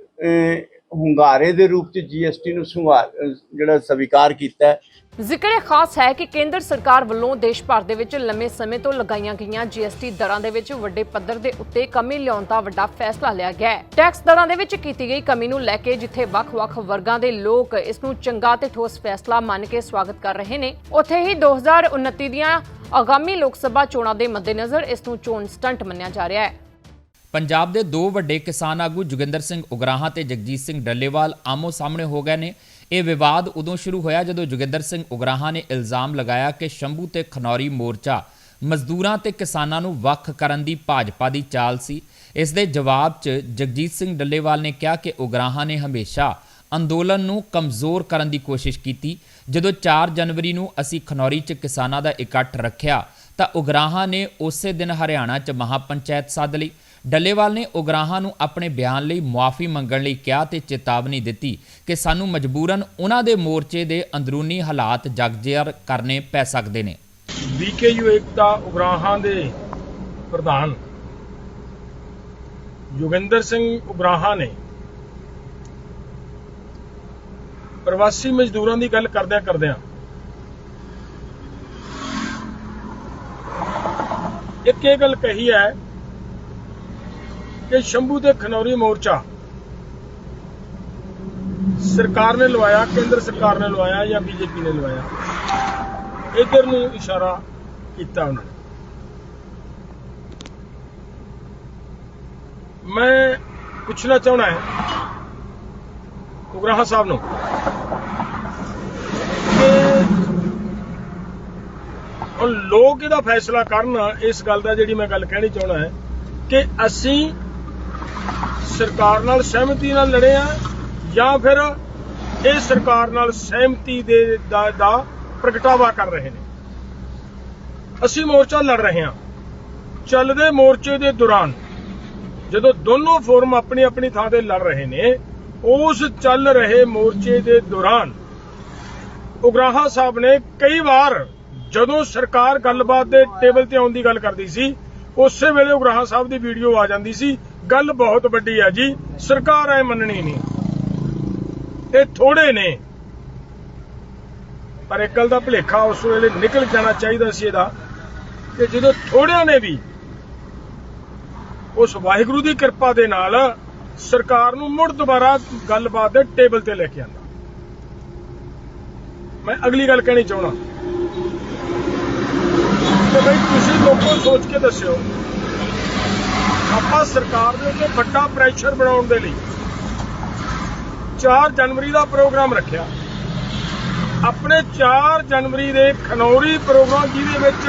ਹੁੰਗਾਰੇ ਦੇ ਰੂਪ ਚ ਜੀਐਸਟੀ ਨੂੰ ਸੁੰਘਾ- ਜਿਹੜਾ ਸਵੀਕਾਰ ਕੀਤਾ
ਜ਼ਿਕਰ ਇਹ ਖਾਸ ਹੈ ਕਿ ਕੇਂਦਰ ਸਰਕਾਰ ਵੱਲੋਂ ਦੇਸ਼ ਭਰ ਦੇ ਵਿੱਚ ਲੰਮੇ ਸਮੇਂ ਤੋਂ ਲਗਾਈਆਂ ਗਈਆਂ ਜੀਐਸਟੀ ਦਰਾਂ ਦੇ ਵਿੱਚ ਵੱਡੇ ਪੱਧਰ ਦੇ ਉੱਤੇ ਕਮੀ ਲਿਆਉਣ ਦਾ ਵੱਡਾ ਫੈਸਲਾ ਲਿਆ ਗਿਆ ਹੈ। ਟੈਕਸ ਦਰਾਂ ਦੇ ਵਿੱਚ ਕੀਤੀ ਗਈ ਕਮੀ ਨੂੰ ਲੈ ਕੇ ਜਿੱਥੇ ਵੱਖ-ਵੱਖ ਵਰਗਾਂ ਦੇ ਲੋਕ ਇਸ ਨੂੰ ਚੰਗਾ ਤੇ ਠੋਸ ਫੈਸਲਾ ਮੰਨ ਕੇ ਸਵਾਗਤ ਕਰ ਰਹੇ ਨੇ, ਉੱਥੇ ਹੀ 2029 ਦੀਆਂ ਆਗਾਮੀ ਲੋਕ ਸਭਾ ਚੋਣਾਂ ਦੇ ਮੱਦੇਨਜ਼ਰ ਇਸ ਨੂੰ ਚੋਣ ਸਟੰਟ ਮੰਨਿਆ ਜਾ ਰਿਹਾ ਹੈ।
ਪੰਜਾਬ ਦੇ ਦੋ ਵੱਡੇ ਕਿਸਾਨ ਆਗੂ ਜੋਗਿੰਦਰ ਸਿੰਘ ਉਗਰਾਹਾਂ ਤੇ ਜਗਜੀਤ ਸਿੰਘ ਡੱਲੇਵਾਲ ਆਮੋ ਸਾਹਮਣੇ ਹੋ ਗਏ ਨੇ। ਇਹ ਵਿਵਾਦ ਉਦੋਂ ਸ਼ੁਰੂ ਹੋਇਆ ਜਦੋਂ ਜੋਗਿੰਦਰ ਸਿੰਘ ਉਗਰਾਹਾਂ ਨੇ ਇਲਜ਼ਾਮ ਲਗਾਇਆ ਕਿ ਸ਼ੰਭੂ ਤੇ ਖਨੌਰੀ ਮੋਰਚਾ ਮਜ਼ਦੂਰਾਂ ਤੇ ਕਿਸਾਨਾਂ ਨੂੰ ਵੱਖ ਕਰਨ ਦੀ ਭਾਜਪਾ ਦੀ ਚਾਲ ਸੀ। ਇਸ ਦੇ ਜਵਾਬ 'ਚ ਜਗਜੀਤ ਸਿੰਘ ਡੱਲੇਵਾਲ ਨੇ ਕਿਹਾ ਕਿ ਉਗਰਾਹਾਂ ਨੇ ਹਮੇਸ਼ਾ ਅੰਦੋਲਨ ਨੂੰ ਕਮਜ਼ੋਰ ਕਰਨ ਦੀ ਕੋਸ਼ਿਸ਼ ਕੀਤੀ। ਜਦੋਂ 4 ਜਨਵਰੀ ਨੂੰ ਅਸੀਂ ਖਨੌਰੀ 'ਚ ਕਿਸਾਨਾਂ ਦਾ ਇਕੱਠ ਰੱਖਿਆ ਤਾਂ ਉਗਰਾਹਾਂ ਨੇ ਉਸੇ ਦਿਨ ਹਰਿਆਣਾ 'ਚ ਮਹਾਪੰਚਾਇਤ ਸੱਦ ਲਈ। ਡੱਲੇਵਾਲ ਨੇ ਉਗਰਾਹਾਂ ਨੂੰ ਆਪਣੇ ਬਿਆਨ ਲਈ ਮੁਆਫੀ ਮੰਗਣ ਲਈ ਕਿਹਾ ਤੇ ਚੇਤਾਵਨੀ ਦਿੱਤੀ ਕਿ ਸਾਨੂੰ ਮਜਬੂਰਨ ਉਹਨਾਂ ਦੇ ਮੋਰਚੇ ਦੇ ਅੰਦਰੂਨੀ ਹਾਲਾਤ ਜਗਜੇਰ ਕਰਨੇ ਪੈ ਸਕਦੇ ਨੇ।
ਬੀਕੇਯੂ ਏਕਤਾ ਉਗਰਾਹਾਂ ਦੇ ਪ੍ਰਧਾਨ ਯੋਗਿੰਦਰ ਸਿੰਘ ਉਗਰਾਹਾਂ ਨੇ ਪ੍ਰਵਾਸੀ ਮਜ਼ਦੂਰਾਂ ਦੀ ਗੱਲ ਕਰਦਿਆਂ ਕਰਦਿਆਂ ਇੱਕ ਇਹ ਗੱਲ ਕਹੀ ਹੈ ਕਿ ਸ਼ੰਭੂ ਦੇ ਖਨੌਰੀ ਮੋਰਚਾ ਸਰਕਾਰ ਨੇ ਲਵਾਇਆ, ਕੇਂਦਰ ਸਰਕਾਰ ਨੇ ਲਵਾਇਆ ਜਾਂ ਬੀਜੇਪੀ ਨੇ ਲਵਾਇਆ? ਇਧਰ ਨੂੰ ਇਸ਼ਾਰਾ ਕੀਤਾ ਉਹਨਾਂ। ਨੇ ਮੈਂ ਪੁੱਛਣਾ ਚਾਹਣਾ ਹੈ, ਉਗਰਾਹਾ ਸਾਹਿਬ ਨੂੰ, ਕਿ ਹੁਣ ਲੋਕ ਇਹਦਾ ਫੈਸਲਾ ਕਰਨ, ਇਸ ਗੱਲ ਦਾ ਜਿਹੜੀ ਮੈਂ ਗੱਲ ਕਹਿਣੀ ਚਾਹਣਾ ਹੈ, ਕਿ ਅਸੀਂ ਸਰਕਾਰ ਨਾਲ ਸਹਿਮਤੀ ਨਾਲ ਲੜੇ ਆ ਜਾਂ ਫਿਰ ਇਹ ਸਰਕਾਰ ਨਾਲ ਸਹਿਮਤੀ ਦੇ ਦਾ, ਪ੍ਰਗਟਾਵਾ ਕਰ ਰਹੇ ਨੇ। ਅਸੀਂ ਮੋਰਚਾ ਲੜ ਰਹੇ ਹਾਂ। ਚੱਲਦੇ ਮੋਰਚੇ ਦੇ ਦੌਰਾਨ ਜਦੋਂ ਦੋਨੋਂ ਫੋਰਮ ਆਪਣੀ ਆਪਣੀ ਥਾਂ ਤੇ ਲੜ ਰਹੇ ਨੇ ਉਸ ਚੱਲ ਰਹੇ ਮੋਰਚੇ ਦੇ ਦੌਰਾਨ ਉਗਰਾਹਾ ਸਾਹਿਬ ਨੇ ਕਈ ਵਾਰ ਜਦੋਂ ਸਰਕਾਰ ਗੱਲਬਾਤ ਦੇ ਟੇਬਲ ਤੇ ਆਉਣ ਦੀ ਗੱਲ ਕਰਦੀ ਸੀ ਉਸੇ ਵੇਲੇ ਉਗਰਾਹਾ ਸਾਹਿਬ ਦੀ ਵੀਡੀਓ ਆ ਜਾਂਦੀ ਸੀ ਗੱਲ ਬਹੁਤ ਵੱਡੀ ਹੈ ਜੀ, ਸਰਕਾਰ ਐ ਮੰਨਣੀ ਨਹੀਂ। ਇਹ ਥੋੜੇ ਨੇ। ਪਰ ਇੱਕ ਗੱਲ ਦਾ ਭੁਲੇਖਾ ਉਸ ਵੇਲੇ ਨਿਕਲ ਜਾਣਾ ਚਾਹੀਦਾ ਸੀ ਇਹਦਾ, ਕਿ ਜਦੋਂ ਥੋੜਿਆਂ ਨੇ ਵੀ ਉਸ ਵਾਹਿਗੁਰੂ ਦੀ ਕਿਰਪਾ ਦੇ ਨਾਲ ਸਰਕਾਰ ਨੂੰ ਮੁੜ ਦੁਬਾਰਾ ਗੱਲਬਾਤ ਦੇ ਟੇਬਲ ਤੇ ਲੈ ਕੇ ਆਂਦਾ। ਮੈਂ ਅਗਲੀ ਗੱਲ ਕਹਿਣੀ ਚਾਹਣਾ ਕਿ ਬਈ ਤੁਸੀਂ ਲੋਕੋ ਸੋਚ ਕੇ ਦੱਸਿਓ ਆਪਾਂ ਸਰਕਾਰ ਦੇ ਉੱਤੇ ਵੱਡਾ ਪ੍ਰੈਸ਼ਰ ਬਣਾਉਣ ਦੇ ਲਈ 4 ਜਨਵਰੀ ਦਾ ਪ੍ਰੋਗਰਾਮ ਰੱਖਿਆ। ਆਪਣੇ 4 ਜਨਵਰੀ ਦੇ ਖਨੌਰੀ ਪ੍ਰੋਗਰਾਮ ਜਿਹਦੇ ਵਿੱਚ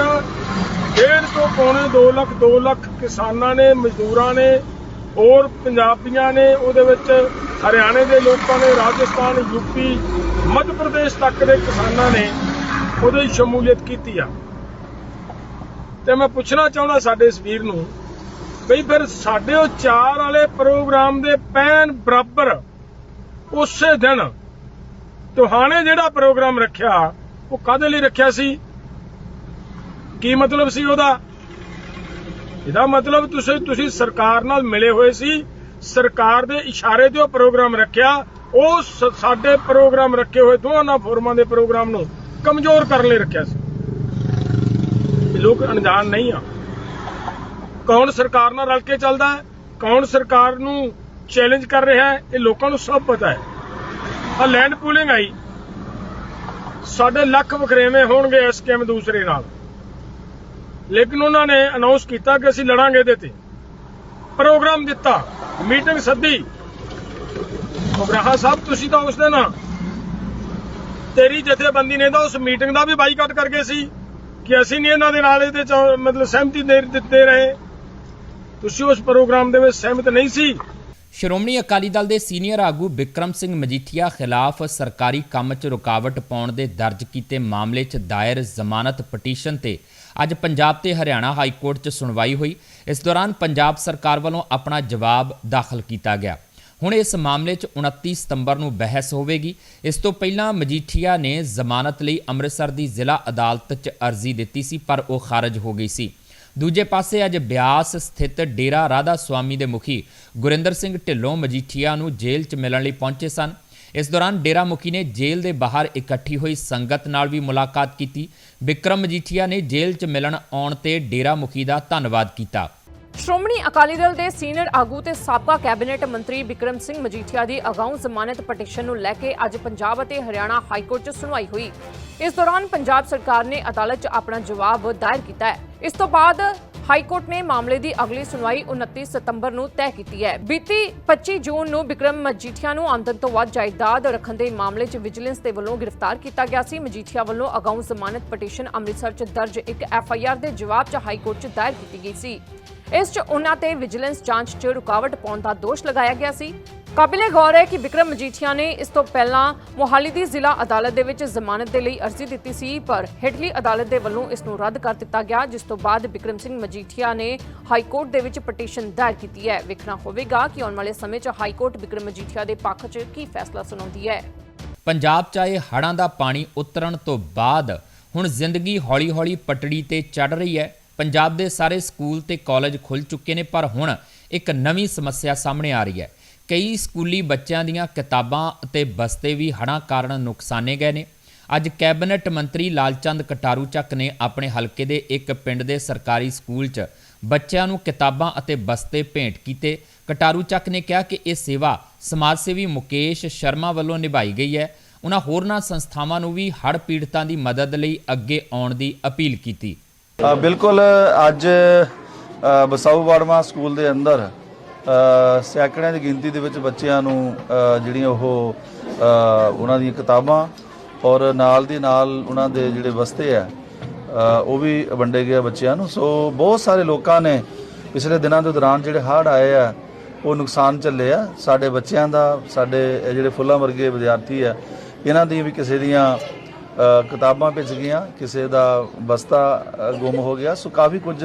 ਡੇਢ ਤੋਂ ਪੌਣੇ 2 ਲੱਖ 2 ਲੱਖ ਕਿਸਾਨਾਂ ਨੇ, ਮਜ਼ਦੂਰਾਂ ਨੇ ਹੋਰ ਪੰਜਾਬੀਆਂ ਨੇ, ਉਹਦੇ ਵਿੱਚ ਹਰਿਆਣੇ ਦੇ ਲੋਕਾਂ ਨੇ, ਰਾਜਸਥਾਨ ਯੂਪੀ ਮੱਧ ਪ੍ਰਦੇਸ਼ ਤੱਕ ਦੇ ਕਿਸਾਨਾਂ ਨੇ ਉਹਦੇ ਸ਼ਮੂਲੀਅਤ ਕੀਤੀ ਆ। ਤੇ ਮੈਂ ਪੁੱਛਣਾ ਚਾਹੁੰਦਾ ਸਾਡੇ ਇਸ ਵੀਰ ਨੂੰ ਬਈ ਫਿਰ ਸਾਡੇ ਉਹ ਚਾਰ ਵਾਲੇ ਪ੍ਰੋਗਰਾਮ ਦੇ ਪੈਨ ਬਰਾਬਰ ਉਸੇ ਦਿਨ ਤੁਹਾਨੇ ਜਿਹੜਾ ਪ੍ਰੋਗਰਾਮ ਰੱਖਿਆ, ਉਹ ਕਾਹਦੇ ਲਈ ਰੱਖਿਆ ਸੀ? ਕੀ ਮਤਲਬ ਸੀ ਉਹਦਾ? ਇਹਦਾ ਮਤਲਬ ਤੁਸੀਂ ਤੁਸੀਂ ਸਰਕਾਰ ਨਾਲ ਮਿਲੇ ਹੋਏ ਸੀ, ਸਰਕਾਰ ਦੇ ਇਸ਼ਾਰੇ ਤੇ ਉਹ ਪ੍ਰੋਗਰਾਮ ਰੱਖਿਆ, ਉਹ ਸਾਡੇ ਪ੍ਰੋਗਰਾਮ ਰੱਖੇ ਹੋਏ ਦੋਨਾਂ ਫੋਰਮਾਂ ਦੇ ਪ੍ਰੋਗਰਾਮ ਨੂੰ ਕਮਜ਼ੋਰ ਕਰਨ ਲਈ ਰੱਖਿਆ ਸੀ। ਲੋਕ ਅਣਜਾਣ ਨਹੀਂ ਆ। ਕੌਣ ਸਰਕਾਰ ਨਾਲ ਰਲ ਕੇ ਚੱਲਦਾ ਹੈ? ਕੌਣ ਸਰਕਾਰ ਨੂੰ ਚੈਲੰਜ ਕਰ ਰਿਹਾ ਹੈ? ਇਹ ਲੋਕਾਂ ਨੂੰ ਸਭ ਪਤਾ ਹੈ। ਆ ਲੈਂਡ ਪੂਲਿੰਗ ਆਈ। ਸਾਡੇ ਲੱਖ ਵਖਰੇਵੇਂ ਹੋਣਗੇ ਇਸ ਸਕੀਮ ਦੂਸਰੇ ਨਾਲ। ਲੇਕਿਨ ਉਹਨਾਂ ਨੇ ਅਨਾਉਂਸ ਕੀਤਾ ਕਿ ਅਸੀਂ ਲੜਾਂਗੇ ਇਹਦੇ ਤੇ। ਪ੍ਰੋਗਰਾਮ ਦਿੱਤਾ ਮੀਟਿੰਗ ਸੱਦੀ। ਉਬਰਾਹਾ ਸਾਹਿਬ ਤੁਸੀਂ ਤਾਂ ਉਸ ਦਿਨ ਤੇਰੀ ਜਥੇਬੰਦੀ ਨੇ ਤਾਂ ਉਸ ਮੀਟਿੰਗ ਦਾ ਵੀ ਬਾਈਕਾਟ ਕਰ ਗਏ ਸੀ ਕਿ ਅਸੀਂ ਨਹੀਂ ਇਹਨਾਂ ਦੇ ਨਾਲ ਇਹਦੇ ਚ ਮਤਲਬ ਸਹਿਮਤੀ ਦੇ ਦਿੱਤੇ ਰਹੇ। ਤੁਸੀਂ ਉਸ ਪ੍ਰੋਗਰਾਮ ਦੇ ਵਿੱਚ ਸਹਿਮਤ ਨਹੀਂ ਸੀ।
ਸ਼੍ਰੋਮਣੀ ਅਕਾਲੀ ਦਲ ਦੇ ਸੀਨੀਅਰ ਆਗੂ ਵਿਕਰਮ ਸਿੰਘ ਮਜੀਠੀਆ ਖਿਲਾਫ ਸਰਕਾਰੀ ਕੰਮ 'ਚ ਰੁਕਾਵਟ ਪਾਉਣ ਦੇ ਦਰਜ ਕੀਤੇ ਮਾਮਲੇ 'ਚ ਦਾਇਰ ਜ਼ਮਾਨਤ ਪਟੀਸ਼ਨ ਤੇ ਅੱਜ ਪੰਜਾਬ ਤੇ ਹਰਿਆਣਾ ਹਾਈ ਕੋਰਟ 'ਚ ਸੁਣਵਾਈ ਹੋਈ। ਇਸ ਦੌਰਾਨ ਪੰਜਾਬ ਸਰਕਾਰ ਵੱਲੋਂ ਆਪਣਾ ਜਵਾਬ ਦਾਖਲ ਕੀਤਾ ਗਿਆ। ਹੁਣ ਇਸ ਮਾਮਲੇ 'ਚ 29 ਸਤੰਬਰ ਨੂੰ ਬਹਿਸ ਹੋਵੇਗੀ। ਇਸ ਤੋਂ ਪਹਿਲਾਂ ਮਜੀਠੀਆ ਨੇ ਜ਼ਮਾਨਤ ਲਈ ਅੰਮ੍ਰਿਤਸਰ ਦੀ ਜ਼ਿਲ੍ਹਾ ਅਦਾਲਤ 'ਚ ਅਰਜ਼ੀ ਦਿੱਤੀ ਸੀ, ਪਰ ਉਹ ਖਾਰਜ ਹੋ ਗਈ ਸੀ। ਦੂਜੇ ਪਾਸੇ ਅੱਜ ਬਿਆਸ ਸਥਿਤ ਡੇਰਾ ਰਾਧਾ ਸੁਆਮੀ ਦੇ ਮੁਖੀ ਗੁਰਿੰਦਰ ਸਿੰਘ ਢਿੱਲੋਂ ਮਜੀਠੀਆ ਨੂੰ ਜੇਲ੍ਹ 'ਚ ਮਿਲਣ ਲਈ ਪਹੁੰਚੇ ਸਨ। ਇਸ ਦੌਰਾਨ ਡੇਰਾ ਮੁਖੀ ਨੇ ਜੇਲ੍ਹ ਦੇ ਬਾਹਰ ਇਕੱਠੀ ਹੋਈ ਸੰਗਤ ਨਾਲ ਵੀ ਮੁਲਾਕਾਤ ਕੀਤੀ। ਵਿਕਰਮ ਮਜੀਠੀਆ ਨੇ ਜੇਲ੍ਹ 'ਚ ਮਿਲਣ ਆਉਣ ਤੇ ਡੇਰਾ ਮੁਖੀ ਦਾ ਧੰਨਵਾਦ ਕੀਤਾ।
ਸ਼੍ਰੋਮਣੀ ਅਕਾਲੀ ਦਲ ਦੇ ਸੀਨੀਅਰ ਆਗੂ ਤੇ ਸਾਬਕਾ ਕੈਬਨਿਟ ਮੰਤਰੀ ਬਿਕਰਮ ਸਿੰਘ ਮਜੀਠੀਆ ਦੀ ਅਗਾਊਂ ਜ਼ਮਾਨਤ ਪਟੀਸ਼ਨ ਨੂੰ ਲੈ ਕੇ ਅੱਜ ਪੰਜਾਬ ਅਤੇ ਹਰਿਆਣਾ ਹਾਈ ਕੋਰਟ 'ਚ ਸੁਣਵਾਈ ਹੋਈ। ਇਸ ਦੌਰਾਨ ਪੰਜਾਬ ਸਰਕਾਰ ਨੇ ਅਦਾਲਤ 'ਚ ਆਪਣਾ ਜਵਾਬ ਦਾਇਰ ਕੀਤਾ ਹੈ। ਇਸ ਤੋਂ ਬਾਅਦ ਹਾਈ ਕੋਰਟ ਨੇ ਮਾਮਲੇ ਦੀ ਅਗਲੀ ਸੁਣਵਾਈ 29 ਸਤੰਬਰ ਨੂੰ ਤੈਅ ਕੀਤੀ ਹੈ। ਬੀਤੀ 25 ਜੂਨ ਨੂੰ ਬਿਕਰਮ ਮਜੀਠੀਆ ਨੂੰ ਆਮਦਨ ਤੋਂ ਵੱਧ ਜਾਇਦਾਦ ਰੱਖਣ ਦੇ ਮਾਮਲੇ 'ਚ ਵਿਜੀਲੈਂਸ ਦੇ ਵੱਲੋਂ ਗ੍ਰਿਫਤਾਰ ਕੀਤਾ ਗਿਆ ਸੀ। ਮਜੀਠੀਆ ਵੱਲੋਂ ਅਗਾਊਂ ਜ਼ਮਾਨਤ ਪਟੀਸ਼ਨ ਅੰਮ੍ਰਿਤਸਰ 'ਚ ਦਰਜ ਇੱਕ ਐਫ ਆਈ ਆਰ ਦੇ ਜਵਾਬ 'ਚ ਹਾਈ ਕੋਰਟ 'ਚ ਦਾਇਰ ਕੀਤੀ ਗਈ ਸੀ। ਇਸ 'ਚ ਉਨ੍ਹਾਂ ਤੇ ਵਿਜੀਲੈਂਸ ਜਾਂਚ 'ਚ ਰੁਕਾਵਟ ਪਾਉਣ ਦਾ ਦੋਸ਼ ਲਗਾਇਆ ਗਿਆ ਸੀ। ਕਾਬਿਲੇ ਗੌਰ ਹੈ ਕਿ ਵਿਕਰਮ ਮਜੀਠੀਆ ਨੇ ਇਸ ਤੋਂ ਪਹਿਲਾਂ ਮੋਹਾਲੀ ਦੀ ਜ਼ਿਲ੍ਹਾ ਅਦਾਲਤ ਦੇ ਵਿੱਚ ਜ਼ਮਾਨਤ ਦੇ ਲਈ ਅਰਜ਼ੀ ਦਿੱਤੀ ਸੀ, ਪਰ ਹੇਠਲੀ ਅਦਾਲਤ ਦੇ ਵੱਲੋਂ ਇਸ ਨੂੰ ਰੱਦ ਕਰ ਦਿੱਤਾ ਗਿਆ, ਜਿਸ ਤੋਂ ਬਾਅਦ ਵਿਕਰਮ ਸਿੰਘ ਮਜੀਠੀਆ ਨੇ ਹਾਈ ਕੋਰਟ ਦੇ ਵਿੱਚ ਪਟੀਸ਼ਨ ਦਾਇਰ ਕੀਤੀ ਹੈ। ਵੇਖਣਾ ਹੋਵੇਗਾ ਕਿ ਆਉਣ ਵਾਲੇ ਸਮੇਂ 'ਚ ਹਾਈ ਕੋਰਟ ਵਿਕਰਮ ਮਜੀਠੀਆ ਦੇ ਪੱਖ 'ਚ ਕੀ ਫੈਸਲਾ ਸੁਣਾਉਂਦੀ ਹੈ।
ਪੰਜਾਬ 'ਚ ਆਏ ਹੜ੍ਹਾਂ ਦਾ ਪਾਣੀ ਉਤਰਨ ਤੋਂ ਬਾਅਦ ਹੁਣ ਜ਼ਿੰਦਗੀ ਹੌਲੀ-ਹੌਲੀ ਪਟੜੀ ਤੇ ਚੜ ਰਹੀ ਹੈ। ਪੰਜਾਬ ਦੇ ਸਾਰੇ ਸਕੂਲ ਤੇ ਕਾਲਜ ਖੁੱਲ ਚੁੱਕੇ ਨੇ, ਪਰ ਹੁਣ ਇੱਕ ਨਵੀਂ ਸਮੱਸਿਆ ਸਾਹਮਣੇ ਆ ਰਹੀ ਹੈ। ਕਈ ਸਕੂਲੀ ਬੱਚਿਆਂ ਦੀਆਂ ਕਿਤਾਬਾਂ ਅਤੇ ਬਸਤੇ ਵੀ ਹੜ੍ਹਾਂ ਕਾਰਨ ਨੁਕਸਾਨੇ ਗਏ ਨੇ। ਅੱਜ ਕੈਬਨਿਟ ਮੰਤਰੀ ਲਾਲਚੰਦ ਕਟਾਰੂ ਚੱਕ ਨੇ ਆਪਣੇ ਹਲਕੇ ਦੇ ਇੱਕ ਪਿੰਡ ਦੇ ਸਰਕਾਰੀ ਸਕੂਲ 'ਚ ਬੱਚਿਆਂ ਨੂੰ ਕਿਤਾਬਾਂ ਅਤੇ ਬਸਤੇ ਭੇਂਟ ਕੀਤੇ। ਕਟਾਰੂ ਚੱਕ ਨੇ ਕਿਹਾ ਕਿ ਇਹ ਸੇਵਾ ਸਮਾਜ ਸੇਵੀ ਮੁਕੇਸ਼ ਸ਼ਰਮਾ ਵੱਲੋਂ ਨਿਭਾਈ ਗਈ ਹੈ। ਉਹਨਾਂ ਹੋਰਨਾਂ ਸੰਸਥਾਵਾਂ ਨੂੰ ਵੀ ਹੜ੍ਹ ਪੀੜਤਾਂ ਦੀ ਮਦਦ ਲਈ ਅੱਗੇ ਆਉਣ ਦੀ ਅਪੀਲ ਕੀਤੀ।
ਬਿਲਕੁਲ ਅੱਜ ਅ, ਬਸਾਊ ਵਾੜਵਾ ਸਕੂਲ ਦੇ ਅੰਦਰ ਸੈਂਕੜਿਆਂ ਦੀ ਗਿਣਤੀ ਦੇ ਵਿੱਚ ਬੱਚਿਆਂ ਨੂੰ ਜਿਹੜੀਆਂ ਉਹ ਉਹਨਾਂ ਦੀਆਂ ਕਿਤਾਬਾਂ ਔਰ ਨਾਲ ਦੀ ਨਾਲ ਉਹਨਾਂ ਦੇ ਜਿਹੜੇ ਵਸਤੇ ਆ ਉਹ ਵੀ ਵੰਡੇ ਗਏ ਆ ਬੱਚਿਆਂ ਨੂੰ। ਸੋ ਬਹੁਤ ਸਾਰੇ ਲੋਕਾਂ ਨੇ ਪਿਛਲੇ ਦਿਨਾਂ ਦੇ ਦੌਰਾਨ ਜਿਹੜੇ ਹੜ੍ਹ ਆਏ ਆ, ਉਹ ਨੁਕਸਾਨ ਝੱਲੇ ਆ। ਸਾਡੇ ਬੱਚਿਆਂ ਦਾ, ਸਾਡੇ ਜਿਹੜੇ ਫੁੱਲਾਂ ਵਰਗੇ ਵਿਦਿਆਰਥੀ ਆ, ਇਹਨਾਂ ਦੀ ਵੀ ਕਿਸੇ ਦੀਆਂ ਕਿਤਾਬਾਂ ਭਿੱਜ ਗਈਆਂ, ਕਿਸੇ ਦਾ ਬਸਤਾ ਗੁੰਮ ਹੋ ਗਿਆ। ਸੋ ਕਾਫੀ ਕੁਝ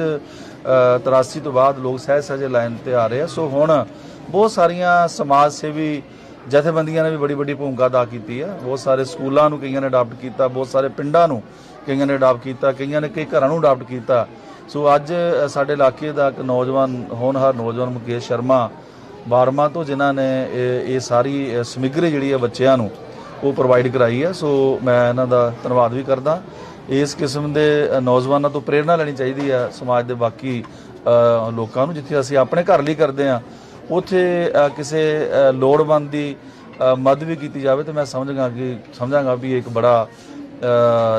ਅ, ਤਰਾਸੀ ਤੋਂ ਬਾਅਦ ਲੋਕ ਸਹਿਜ ਸਹਿਜੇ ਲਾਈਨ ਤੇ ਆ ਰਹੇ ਆ। ਸੋ ਹੁਣ ਬਹੁਤ ਸਾਰੀਆਂ ਸਮਾਜ ਸੇਵੀ ਜਥੇਬੰਦੀਆਂ ਨੇ ਵੀ ਬੜੀ ਵੱਡੀ ਭੂਮਿਕਾ ਅਦਾ ਕੀਤੀ ਹੈ ਬਹੁਤ ਸਾਰੇ ਸਕੂਲਾਂ ਨੂੰ ਕਈਆਂ ਨੇ ਅਡਾਪਟ ਕੀਤਾ ਬਹੁਤ ਸਾਰੇ ਪਿੰਡਾਂ ਨੂੰ ਕਈਆਂ ਨੇ ਅਡਾਪਟ ਕੀਤਾ ਕਈਆਂ ਨੇ ਕਈ ਘਰਾਂ ਨੂੰ ਅਡਾਪਟ ਕੀਤਾ। ਸੋ ਅੱਜ ਸਾਡੇ ਇਲਾਕੇ ਦਾ ਇੱਕ ਨੌਜਵਾਨ ਹੋਣਹਾਰ ਨੌਜਵਾਨ ਮੁਕੇਸ਼ ਸ਼ਰਮਾ ਬਾਰਮਾ ਤੋਂ ਜਿਨ੍ਹਾਂ ਨੇ ਇਹ ਇਹ ਸਾਰੀ ਅ, ਸਮੱਗਰੀ ਜਿਹੜੀ ਹੈ ਬੱਚਿਆਂ ਨੂੰ ਉਹ ਪ੍ਰੋਵਾਈਡ ਕਰਾਈ ਹੈ ਸੋ ਮੈਂ ਇਹਨਾਂ ਦਾ ਧੰਨਵਾਦ ਵੀ ਕਰਦਾ। ਇਸ ਕਿਸਮ ਦੇ ਨੌਜਵਾਨਾਂ ਤੋਂ ਪ੍ਰੇਰਣਾ ਲੈਣੀ ਚਾਹੀਦੀ ਹੈ ਸਮਾਜ ਦੇ ਬਾਕੀ ਲੋਕਾਂ ਨੂੰ, ਜਿੱਥੇ ਅਸੀਂ ਆਪਣੇ ਘਰ ਲਈ ਕਰਦੇ ਆ ਉੱਥੇ ਕਿਸੇ ਲੋੜਵੰਦ ਦੀ ਮਦਦ ਵੀ ਕੀਤੀ ਜਾਵੇ ਤੇ ਮੈਂ ਸਮਝਾਂਗਾ ਕਿ, ਸਮਝਾਂਗਾ ਵੀ ਇੱਕ ਬੜਾ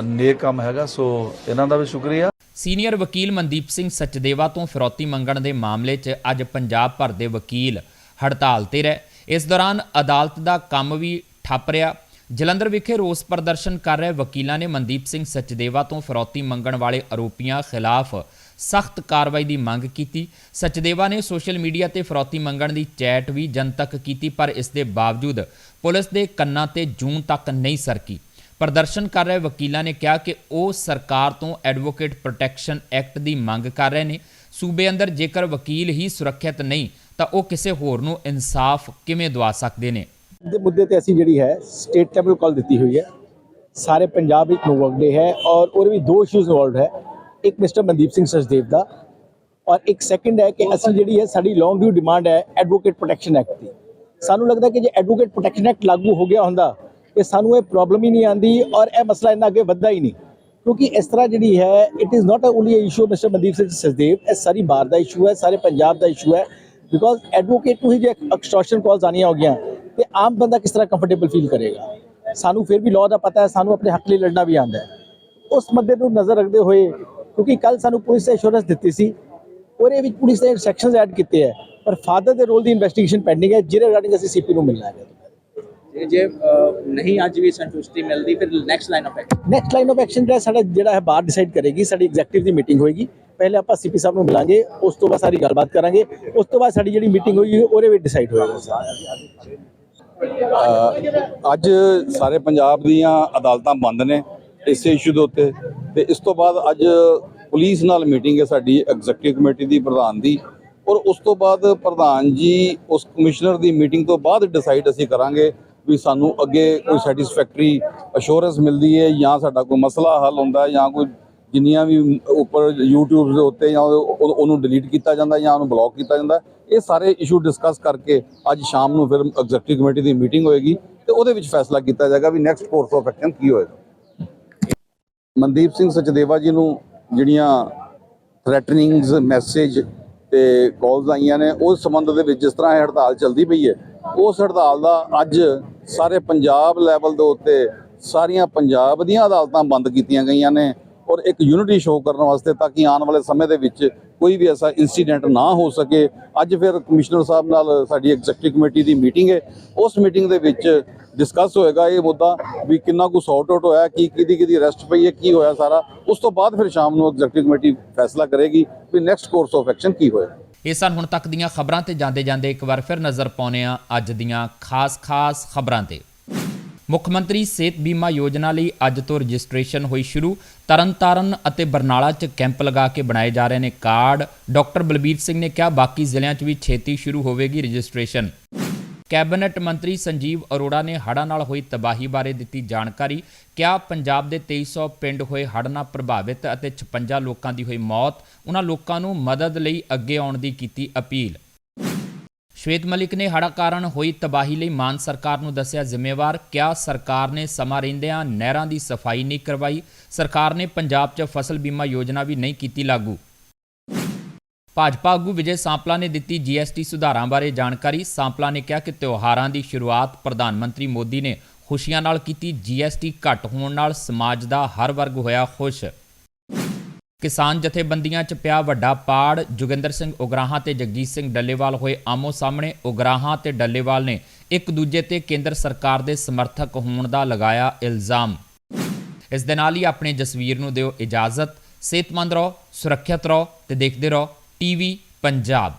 ਨੇਕ ਕੰਮ ਹੈਗਾ, ਸੋ ਇਹਨਾਂ ਦਾ ਵੀ ਸ਼ੁਕਰੀਆ।
ਸੀਨੀਅਰ ਵਕੀਲ ਮਨਦੀਪ ਸਿੰਘ ਸਚਦੇਵਾ ਤੋਂ ਫਿਰੌਤੀ ਮੰਗਣ ਦੇ ਮਾਮਲੇ 'ਚ ਅੱਜ ਪੰਜਾਬ ਭਰ ਦੇ ਵਕੀਲ ਹੜਤਾਲ ਤੇ ਰਹੇ। ਇਸ ਦੌਰਾਨ ਅਦਾਲਤ ਦਾ ਕੰਮ ਵੀ ਠੱਪ ਰਿਹਾ। ਜਲੰਧਰ ਵਿਖੇ ਰੋਸ ਪ੍ਰਦਰਸ਼ਨ ਕਰ ਰਹੇ ਵਕੀਲਾਂ ਨੇ ਮਨਦੀਪ ਸਿੰਘ ਸਚਦੇਵਾ ਤੋਂ ਫਿਰੌਤੀ ਮੰਗਣ ਵਾਲੇ ਆਰੋਪੀਆਂ ਖਿਲਾਫ ਸਖਤ ਕਾਰਵਾਈ ਦੀ ਮੰਗ ਕੀਤੀ। ਸਚਦੇਵਾ ਨੇ ਸੋਸ਼ਲ ਮੀਡੀਆ ਤੇ ਫਰੌਤੀ ਮੰਗਣ ਦੀ ਚੈਟ ਵੀ ਜਨਤਕ ਕੀਤੀ, ਪਰ ਇਸ ਦੇ ਬਾਵਜੂਦ ਪੁਲਿਸ ਦੇ ਕੰਨਾਂ ਤੇ ਜੂਨ ਤੱਕ ਨਹੀਂ ਸਰਕੀ। ਪ੍ਰਦਰਸ਼ਨ ਕਰ ਰਹੇ ਵਕੀਲਾਂ ਨੇ ਕਿਹਾ ਕਿ ਉਹ ਸਰਕਾਰ ਤੋਂ ਐਡਵੋਕੇਟ ਪ੍ਰੋਟੈਕਸ਼ਨ ਐਕਟ ਦੀ ਮੰਗ ਕਰ ਰਹੇ ਨੇ। ਸੂਬੇ ਅੰਦਰ ਜੇਕਰ ਵਕੀਲ ਹੀ ਸੁਰੱਖਿਅਤ ਨਹੀਂ, ਤਾਂ ਉਹ ਕਿਸੇ ਹੋਰ ਨੂੰ ਇਨਸਾਫ ਕਿਵੇਂ ਦਵਾ ਸਕਦੇ ਨੇ?
ਦੇ ਮੁੱਦੇ ਤੇ ਅਸੀਂ ਜਿਹੜੀ ਹੈ ਸਟੇਟ ਲੈਵਲ ਕਾਲ ਦਿੱਤੀ ਹੋਈ ਹੈ। ਸਾਰੇ ਪੰਜਾਬ ਵਿੱਚ ਨੋ ਵਰਕ ਡੇ ਹੈ ਔਰ ਉਹਦੇ ਵਿੱਚ ਦੋ ਇਸ਼ੂਜ਼ ਇਨਵੋਲਵਡ ਹੈ। ਇੱਕ ਮਿਸਟਰ ਮਨਦੀਪ ਸਿੰਘ ਸਚਦੇਵ ਦਾ ਔਰ ਇੱਕ ਸੈਕੰਡ ਹੈ ਕਿ ਅਸੀਂ ਜਿਹੜੀ ਹੈ ਸਾਡੀ ਲੌਂਗ ਡਿਊ ਡਿਮਾਂਡ ਹੈ ਐਡਵੋਕੇਟ ਪ੍ਰੋਟੈਕਸ਼ਨ ਐਕਟ ਦੀ। ਸਾਨੂੰ ਲੱਗਦਾ ਕਿ ਜੇ ਐਡਵੋਕੇਟ ਪ੍ਰੋਟੈਕਸ਼ਨ ਐਕਟ ਲਾਗੂ ਹੋ ਗਿਆ ਹੁੰਦਾ, ਤੇ ਸਾਨੂੰ ਇਹ ਪ੍ਰੋਬਲਮ ਹੀ ਨਹੀਂ ਆਂਦੀ ਔਰ ਇਹ ਮਸਲਾ ਇੰਨਾ ਅੱਗੇ ਵੱਧਦਾ ਹੀ ਨਹੀਂ। ਕਿਉਂਕਿ ਇਸ ਤਰ੍ਹਾਂ ਜਿਹੜੀ ਹੈ it is not only uh issue mister Mandeep Singh Sachdev, ਇਹ ਸਾਰੀ ਬਾਰ ਦਾ ਇਸ਼ੂ ਹੈ, ਸਾਰੇ ਪੰਜਾਬ ਦਾ ਇਸ਼ੂ ਹੈ। ਬਿਕੋਜ਼ ਐਡਵੋਕੇਟ ਨੂੰ ਹੀ ਜੇ ਐਕਸਟੋਰਸ਼ਨ ਕਾਲਸ ਆਣੀਆਂ ਹੋ ਗਈਆਂ ਤੇ ਆਮ ਬੰਦਾ ਕਿਸ ਤਰ੍ਹਾਂ ਕੰਫਰਟੇਬਲ ਫੀਲ ਕਰੇਗਾ? ਸਾਨੂੰ ਫਿਰ ਵੀ ਲਾਅ ਦਾ ਪਤਾ ਹੈ ਸਾਨੂੰ ਆਪਣੇ ਹੱਕ ਲਈ ਲੜਨਾ ਵੀ ਆਉਂਦਾ ਹੈ। ਉਸ ਮੁੱਦੇ ਨੂੰ ਨਜ਼ਰ ਰੱਖਦੇ ਹੋਏ ਕਿਉਂਕਿ ਕੱਲ ਸਾਨੂੰ ਪੁਲਿਸ ਨੇ ਅਸ਼ੋਰੈਂਸ ਦਿੱਤੀ ਸੀ ਉਹਦੇ ਵਿੱਚ ਪੁਲਿਸ ਨੇ ਸੈਕਸ਼ਨਸ ਐਡ ਕੀਤੇ ਹੈ ਪਰ ਫਾਦਰ ਦੇ ਰੋਲ ਦੀ ਇਨਵੈਸਟੀਗੇਸ਼ਨ ਪੈਂਡਿੰਗ ਹੈ ਜਿਹਦੇ ਰਿਗਾਰਡਿੰਗ ਅਸੀਂ ਸੀਪੀ ਨੂੰ ਮਿਲਣਾ ਹੈ।
ਜੇ ਨਹੀਂ ਅੱਜ ਵੀ ਸੰਤੁਸ਼ਟੀ ਮਿਲਦੀ ਫਿਰ next line of action
next line of action ਜਿਹੜਾ ਸਾਡਾ ਜਿਹੜਾ ਹੈ ਬਾਹਰ ਡਿਸਾਈਡ ਕਰੇਗੀ ਸਾਡੀ ਐਗਜ਼ੈਕਟਿਵ ਦੀ ਮੀਟਿੰਗ ਹੋਏਗੀ। ਪਹਿਲੇ ਆਪਾਂ ਸੀਪੀ ਸਾਹਿਬ ਨੂੰ ਮਿਲਾਂਗੇ ਉਸ ਤੋਂ ਬਾਅਦ ਸਾਰੀ ਗੱਲਬਾਤ ਕਰਾਂਗੇ ਉਸ ਤੋਂ ਬਾਅਦ ਸਾਡੀ ਜਿਹੜੀ ਮੀਟਿੰਗ ਹੋਏਗੀ ਉਹਦੇ ਵਿੱਚ ਡਿਸਾਈਡ ਹੋਏਗਾ।
ਅੱਜ ਸਾਰੇ ਪੰਜਾਬ ਦੀਆਂ ਅਦਾਲਤਾਂ ਬੰਦ ਨੇ ਇਸੇ ਇਸ਼ੂ ਦੇ ਉੱਤੇ ਤੇ ਇਸ ਤੋਂ ਬਾਅਦ ਅੱਜ ਪੁਲਿਸ ਨਾਲ ਮੀਟਿੰਗ ਹੈ ਸਾਡੀ ਐਗਜੀਕਟਿਵ ਕਮੇਟੀ ਦੀ, ਪ੍ਰਧਾਨ ਦੀ ਔਰ ਉਸ ਤੋਂ ਬਾਅਦ ਪ੍ਰਧਾਨ ਜੀ ਉਸ ਕਮਿਸ਼ਨਰ ਦੀ ਮੀਟਿੰਗ ਤੋਂ ਬਾਅਦ ਡਿਸਾਈਡ ਅਸੀਂ ਕਰਾਂਗੇ ਵੀ ਸਾਨੂੰ ਅੱਗੇ ਕੋਈ ਸੈਟੀਸਫੈਕਟਰੀ ਅਸ਼ੋਰੈਂਸ ਮਿਲਦੀ ਹੈ ਜਾਂ ਸਾਡਾ ਕੋਈ ਮਸਲਾ ਹੱਲ ਹੁੰਦਾ ਜਾਂ ਕੋਈ ਜਿੰਨੀਆਂ ਵੀ ਉੱਪਰ YouTube ਦੇ ਉੱਤੇ ਜਾਂ ਉਹਨੂੰ ਡਿਲੀਟ ਕੀਤਾ ਜਾਂਦਾ ਜਾਂ ਉਹਨੂੰ ਬਲੌਕ ਕੀਤਾ ਜਾਂਦਾ, ਇਹ ਸਾਰੇ ਇਸ਼ੂ ਡਿਸਕਸ ਕਰਕੇ ਅੱਜ ਸ਼ਾਮ ਨੂੰ ਫਿਰ ਐਗਜ਼ੈਕਟਿਵ ਕਮੇਟੀ ਦੀ ਮੀਟਿੰਗ ਹੋਏਗੀ ਤੇ ਉਹਦੇ ਵਿੱਚ ਫੈਸਲਾ ਕੀਤਾ ਜਾਏਗਾ ਵੀ ਨੈਕਸਟ ਕੋਰਸ ਆਫ ਐਕਸ਼ਨ ਕੀ ਹੋਏਗਾ। ਮਨਦੀਪ ਸਿੰਘ ਸਚਦੇਵਾ ਜੀ ਨੂੰ ਜਿਹੜੀਆਂ ਥ੍ਰੈਟਨਿੰਗਸ ਮੈਸੇਜ ਤੇ ਕਾਲਸ ਆਈਆਂ ਨੇ, ਉਸ ਸੰਬੰਧ ਦੇ ਵਿੱਚ ਜਿਸ ਤਰ੍ਹਾਂ ਇਹ ਹੜਤਾਲ ਚੱਲਦੀ ਪਈ ਹੈ, ਉਸ ਹੜਤਾਲ ਦਾ ਅੱਜ ਸਾਰੇ ਪੰਜਾਬ ਲੈਵਲ ਦੇ ਉੱਤੇ ਸਾਰੀਆਂ ਪੰਜਾਬ ਦੀਆਂ ਅਦਾਲਤਾਂ ਬੰਦ ਕੀਤੀਆਂ ਗਈਆਂ ਨੇ। ਔਰ ਇੱਕ ਯੂਨਿਟੀ ਸ਼ੋਅ ਕਰਨ ਵਾਸਤੇ ਤਾਂ ਕਿ ਆਉਣ ਵਾਲੇ ਸਮੇਂ ਦੇ ਵਿੱਚ ਕੋਈ ਵੀ ਐਸਾ ਇਨਸੀਡੈਂਟ ਨਾ ਹੋ ਸਕੇ। ਅੱਜ ਫਿਰ ਕਮਿਸ਼ਨਰ ਸਾਹਿਬ ਨਾਲ ਸਾਡੀ ਐਗਜ਼ੈਕਟਿਵ ਕਮੇਟੀ ਦੀ ਮੀਟਿੰਗ ਹੈ। ਉਸ ਮੀਟਿੰਗ ਦੇ ਵਿੱਚ ਡਿਸਕਸ ਹੋਏਗਾ ਇਹ ਮੁੱਦਾ ਵੀ ਕਿੰਨਾ ਕੁ ਸੌਟ ਆਊਟ ਹੋਇਆ, ਕੀ ਕਿਹਦੀ ਕਿਹਦੀ ਰੈਸਟ ਪਈ ਹੈ, ਕੀ ਹੋਇਆ ਸਾਰਾ। ਉਸ ਤੋਂ ਬਾਅਦ ਫਿਰ ਸ਼ਾਮ ਨੂੰ ਐਗਜ਼ੈਕਟਿਵ ਕਮੇਟੀ ਫੈਸਲਾ ਕਰੇਗੀ ਵੀ ਨੈਕਸਟ ਕੋਰਸ ਆਫ ਐਕਸ਼ਨ ਕੀ ਹੋਏਗਾ
ਇਹ ਸਨ ਹੁਣ ਤੱਕ ਦੀਆਂ ਖਬਰਾਂ ਤੇ ਜਾਂਦੇ ਜਾਂਦੇ ਇੱਕ ਵਾਰ ਫਿਰ ਨਜ਼ਰ ਪਾਉਂਦੇ ਹਾਂ ਅੱਜ ਦੀਆਂ ਖਾਸ-ਖਾਸ ਖਬਰਾਂ ਤੇ। ਮੁੱਖ ਮੰਤਰੀ ਸਿਹਤ ਬੀਮਾ ਯੋਜਨਾ ਲਈ ਅੱਜ ਤੋਂ ਰਜਿਸਟ੍ਰੇਸ਼ਨ ਹੋਈ ਸ਼ੁਰੂ। ਤਰਨਤਾਰਨ ਅਤੇ ਬਰਨਾਲਾ 'ਚ ਕੈਂਪ ਲਗਾ ਕੇ ਬਣਾਏ ਜਾ ਰਹੇ ਨੇ ਕਾਰਡ। ਡਾਕਟਰ ਬਲਬੀਰ ਸਿੰਘ ਨੇ ਕਿਹਾ, ਬਾਕੀ ਜ਼ਿਲ੍ਹਿਆਂ 'ਚ ਵੀ ਛੇਤੀ ਸ਼ੁਰੂ ਹੋਵੇਗੀ ਰਜਿਸਟ੍ਰੇਸ਼ਨ। ਕੈਬਨਿਟ ਮੰਤਰੀ ਸੰਜੀਵ ਅਰੋੜਾ ਨੇ ਹੜ੍ਹਾਂ ਨਾਲ ਹੋਈ ਤਬਾਹੀ ਬਾਰੇ ਦਿੱਤੀ ਜਾਣਕਾਰੀ। ਕਿਹਾ, ਪੰਜਾਬ ਦੇ 2300 ਪਿੰਡ ਹੋਏ ਹੜ੍ਹ ਨਾਲ ਪ੍ਰਭਾਵਿਤ ਅਤੇ 56 ਲੋਕਾਂ ਦੀ ਹੋਈ ਮੌਤ ਉਹਨਾਂ ਲੋਕਾਂ ਨੂੰ ਮਦਦ ਲਈ ਅੱਗੇ ਆਉਣ ਦੀ ਕੀਤੀ ਅਪੀਲ। ਸ਼ਵੇਤ ਮਲਿਕ ਨੇ ਹੜ੍ਹਾਂ ਕਾਰਨ ਹੋਈ ਤਬਾਹੀ ਲਈ ਮਾਨ ਸਰਕਾਰ ਨੂੰ ਦੱਸਿਆ ਜ਼ਿੰਮੇਵਾਰ ਕਿਹਾ ਸਰਕਾਰ ਨੇ ਸਮਾਂ ਰਹਿੰਦਿਆਂ ਨਹਿਰਾਂ ਦੀ ਸਫ਼ਾਈ ਨਹੀਂ ਕਰਵਾਈ ਸਰਕਾਰ ਨੇ ਪੰਜਾਬ 'ਚ ਫਸਲ ਬੀਮਾ ਯੋਜਨਾ ਵੀ ਨਹੀਂ ਕੀਤੀ ਲਾਗੂ ਭਾਜਪਾ ਆਗੂ ਵਿਜੇ ਸਾਂਪਲਾ ਨੇ ਦਿੱਤੀ ਜੀਐਸਟੀ ਸੁਧਾਰਾਂ ਬਾਰੇ ਜਾਣਕਾਰੀ ਸਾਂਪਲਾ ਨੇ ਕਿਹਾ ਕਿ ਤਿਉਹਾਰਾਂ ਦੀ ਸ਼ੁਰੂਆਤ ਪ੍ਰਧਾਨ ਮੰਤਰੀ ਮੋਦੀ ਨੇ ਖੁਸ਼ੀਆਂ ਨਾਲ ਕੀਤੀ ਜੀਐਸਟੀ ਘੱਟ ਹੋਣ ਨਾਲ ਸਮਾਜ ਦਾ ਹਰ ਵਰਗ ਹੋਇਆ ਖੁਸ਼ ਕਿਸਾਨ ਜਥੇਬੰਦੀਆਂ 'ਚ ਪਿਆ ਵੱਡਾ ਪਾੜ, ਜੋਗਿੰਦਰ ਸਿੰਘ ਉਗਰਾਹਾਂ ਤੇ ਜਗਜੀਤ ਸਿੰਘ ਡੱਲੇਵਾਲ ਹੋਏ ਆਮੋ ਸਾਹਮਣੇ, ਉਗਰਾਹਾਂ ਤੇ ਡੱਲੇਵਾਲ ਨੇ ਇੱਕ ਦੂਜੇ ਤੇ ਕੇਂਦਰ ਸਰਕਾਰ ਦੇ ਸਮਰਥਕ ਹੋਣ ਦਾ ਲਗਾਇਆ ਇਲਜ਼ਾਮ। ਇਸ ਦੇ ਨਾਲ ਹੀ ਆਪਣੇ ਜਸਵੀਰ ਨੂੰ ਦਿਓ ਇਜਾਜ਼ਤ। ਸਿਹਤਮੰਦ ਰਹੋ, ਸੁਰੱਖਿਅਤ ਰਹੋ ਤੇ ਦੇਖਦੇ ਰਹੋ ਟੀਵੀ ਪੰਜਾਬ।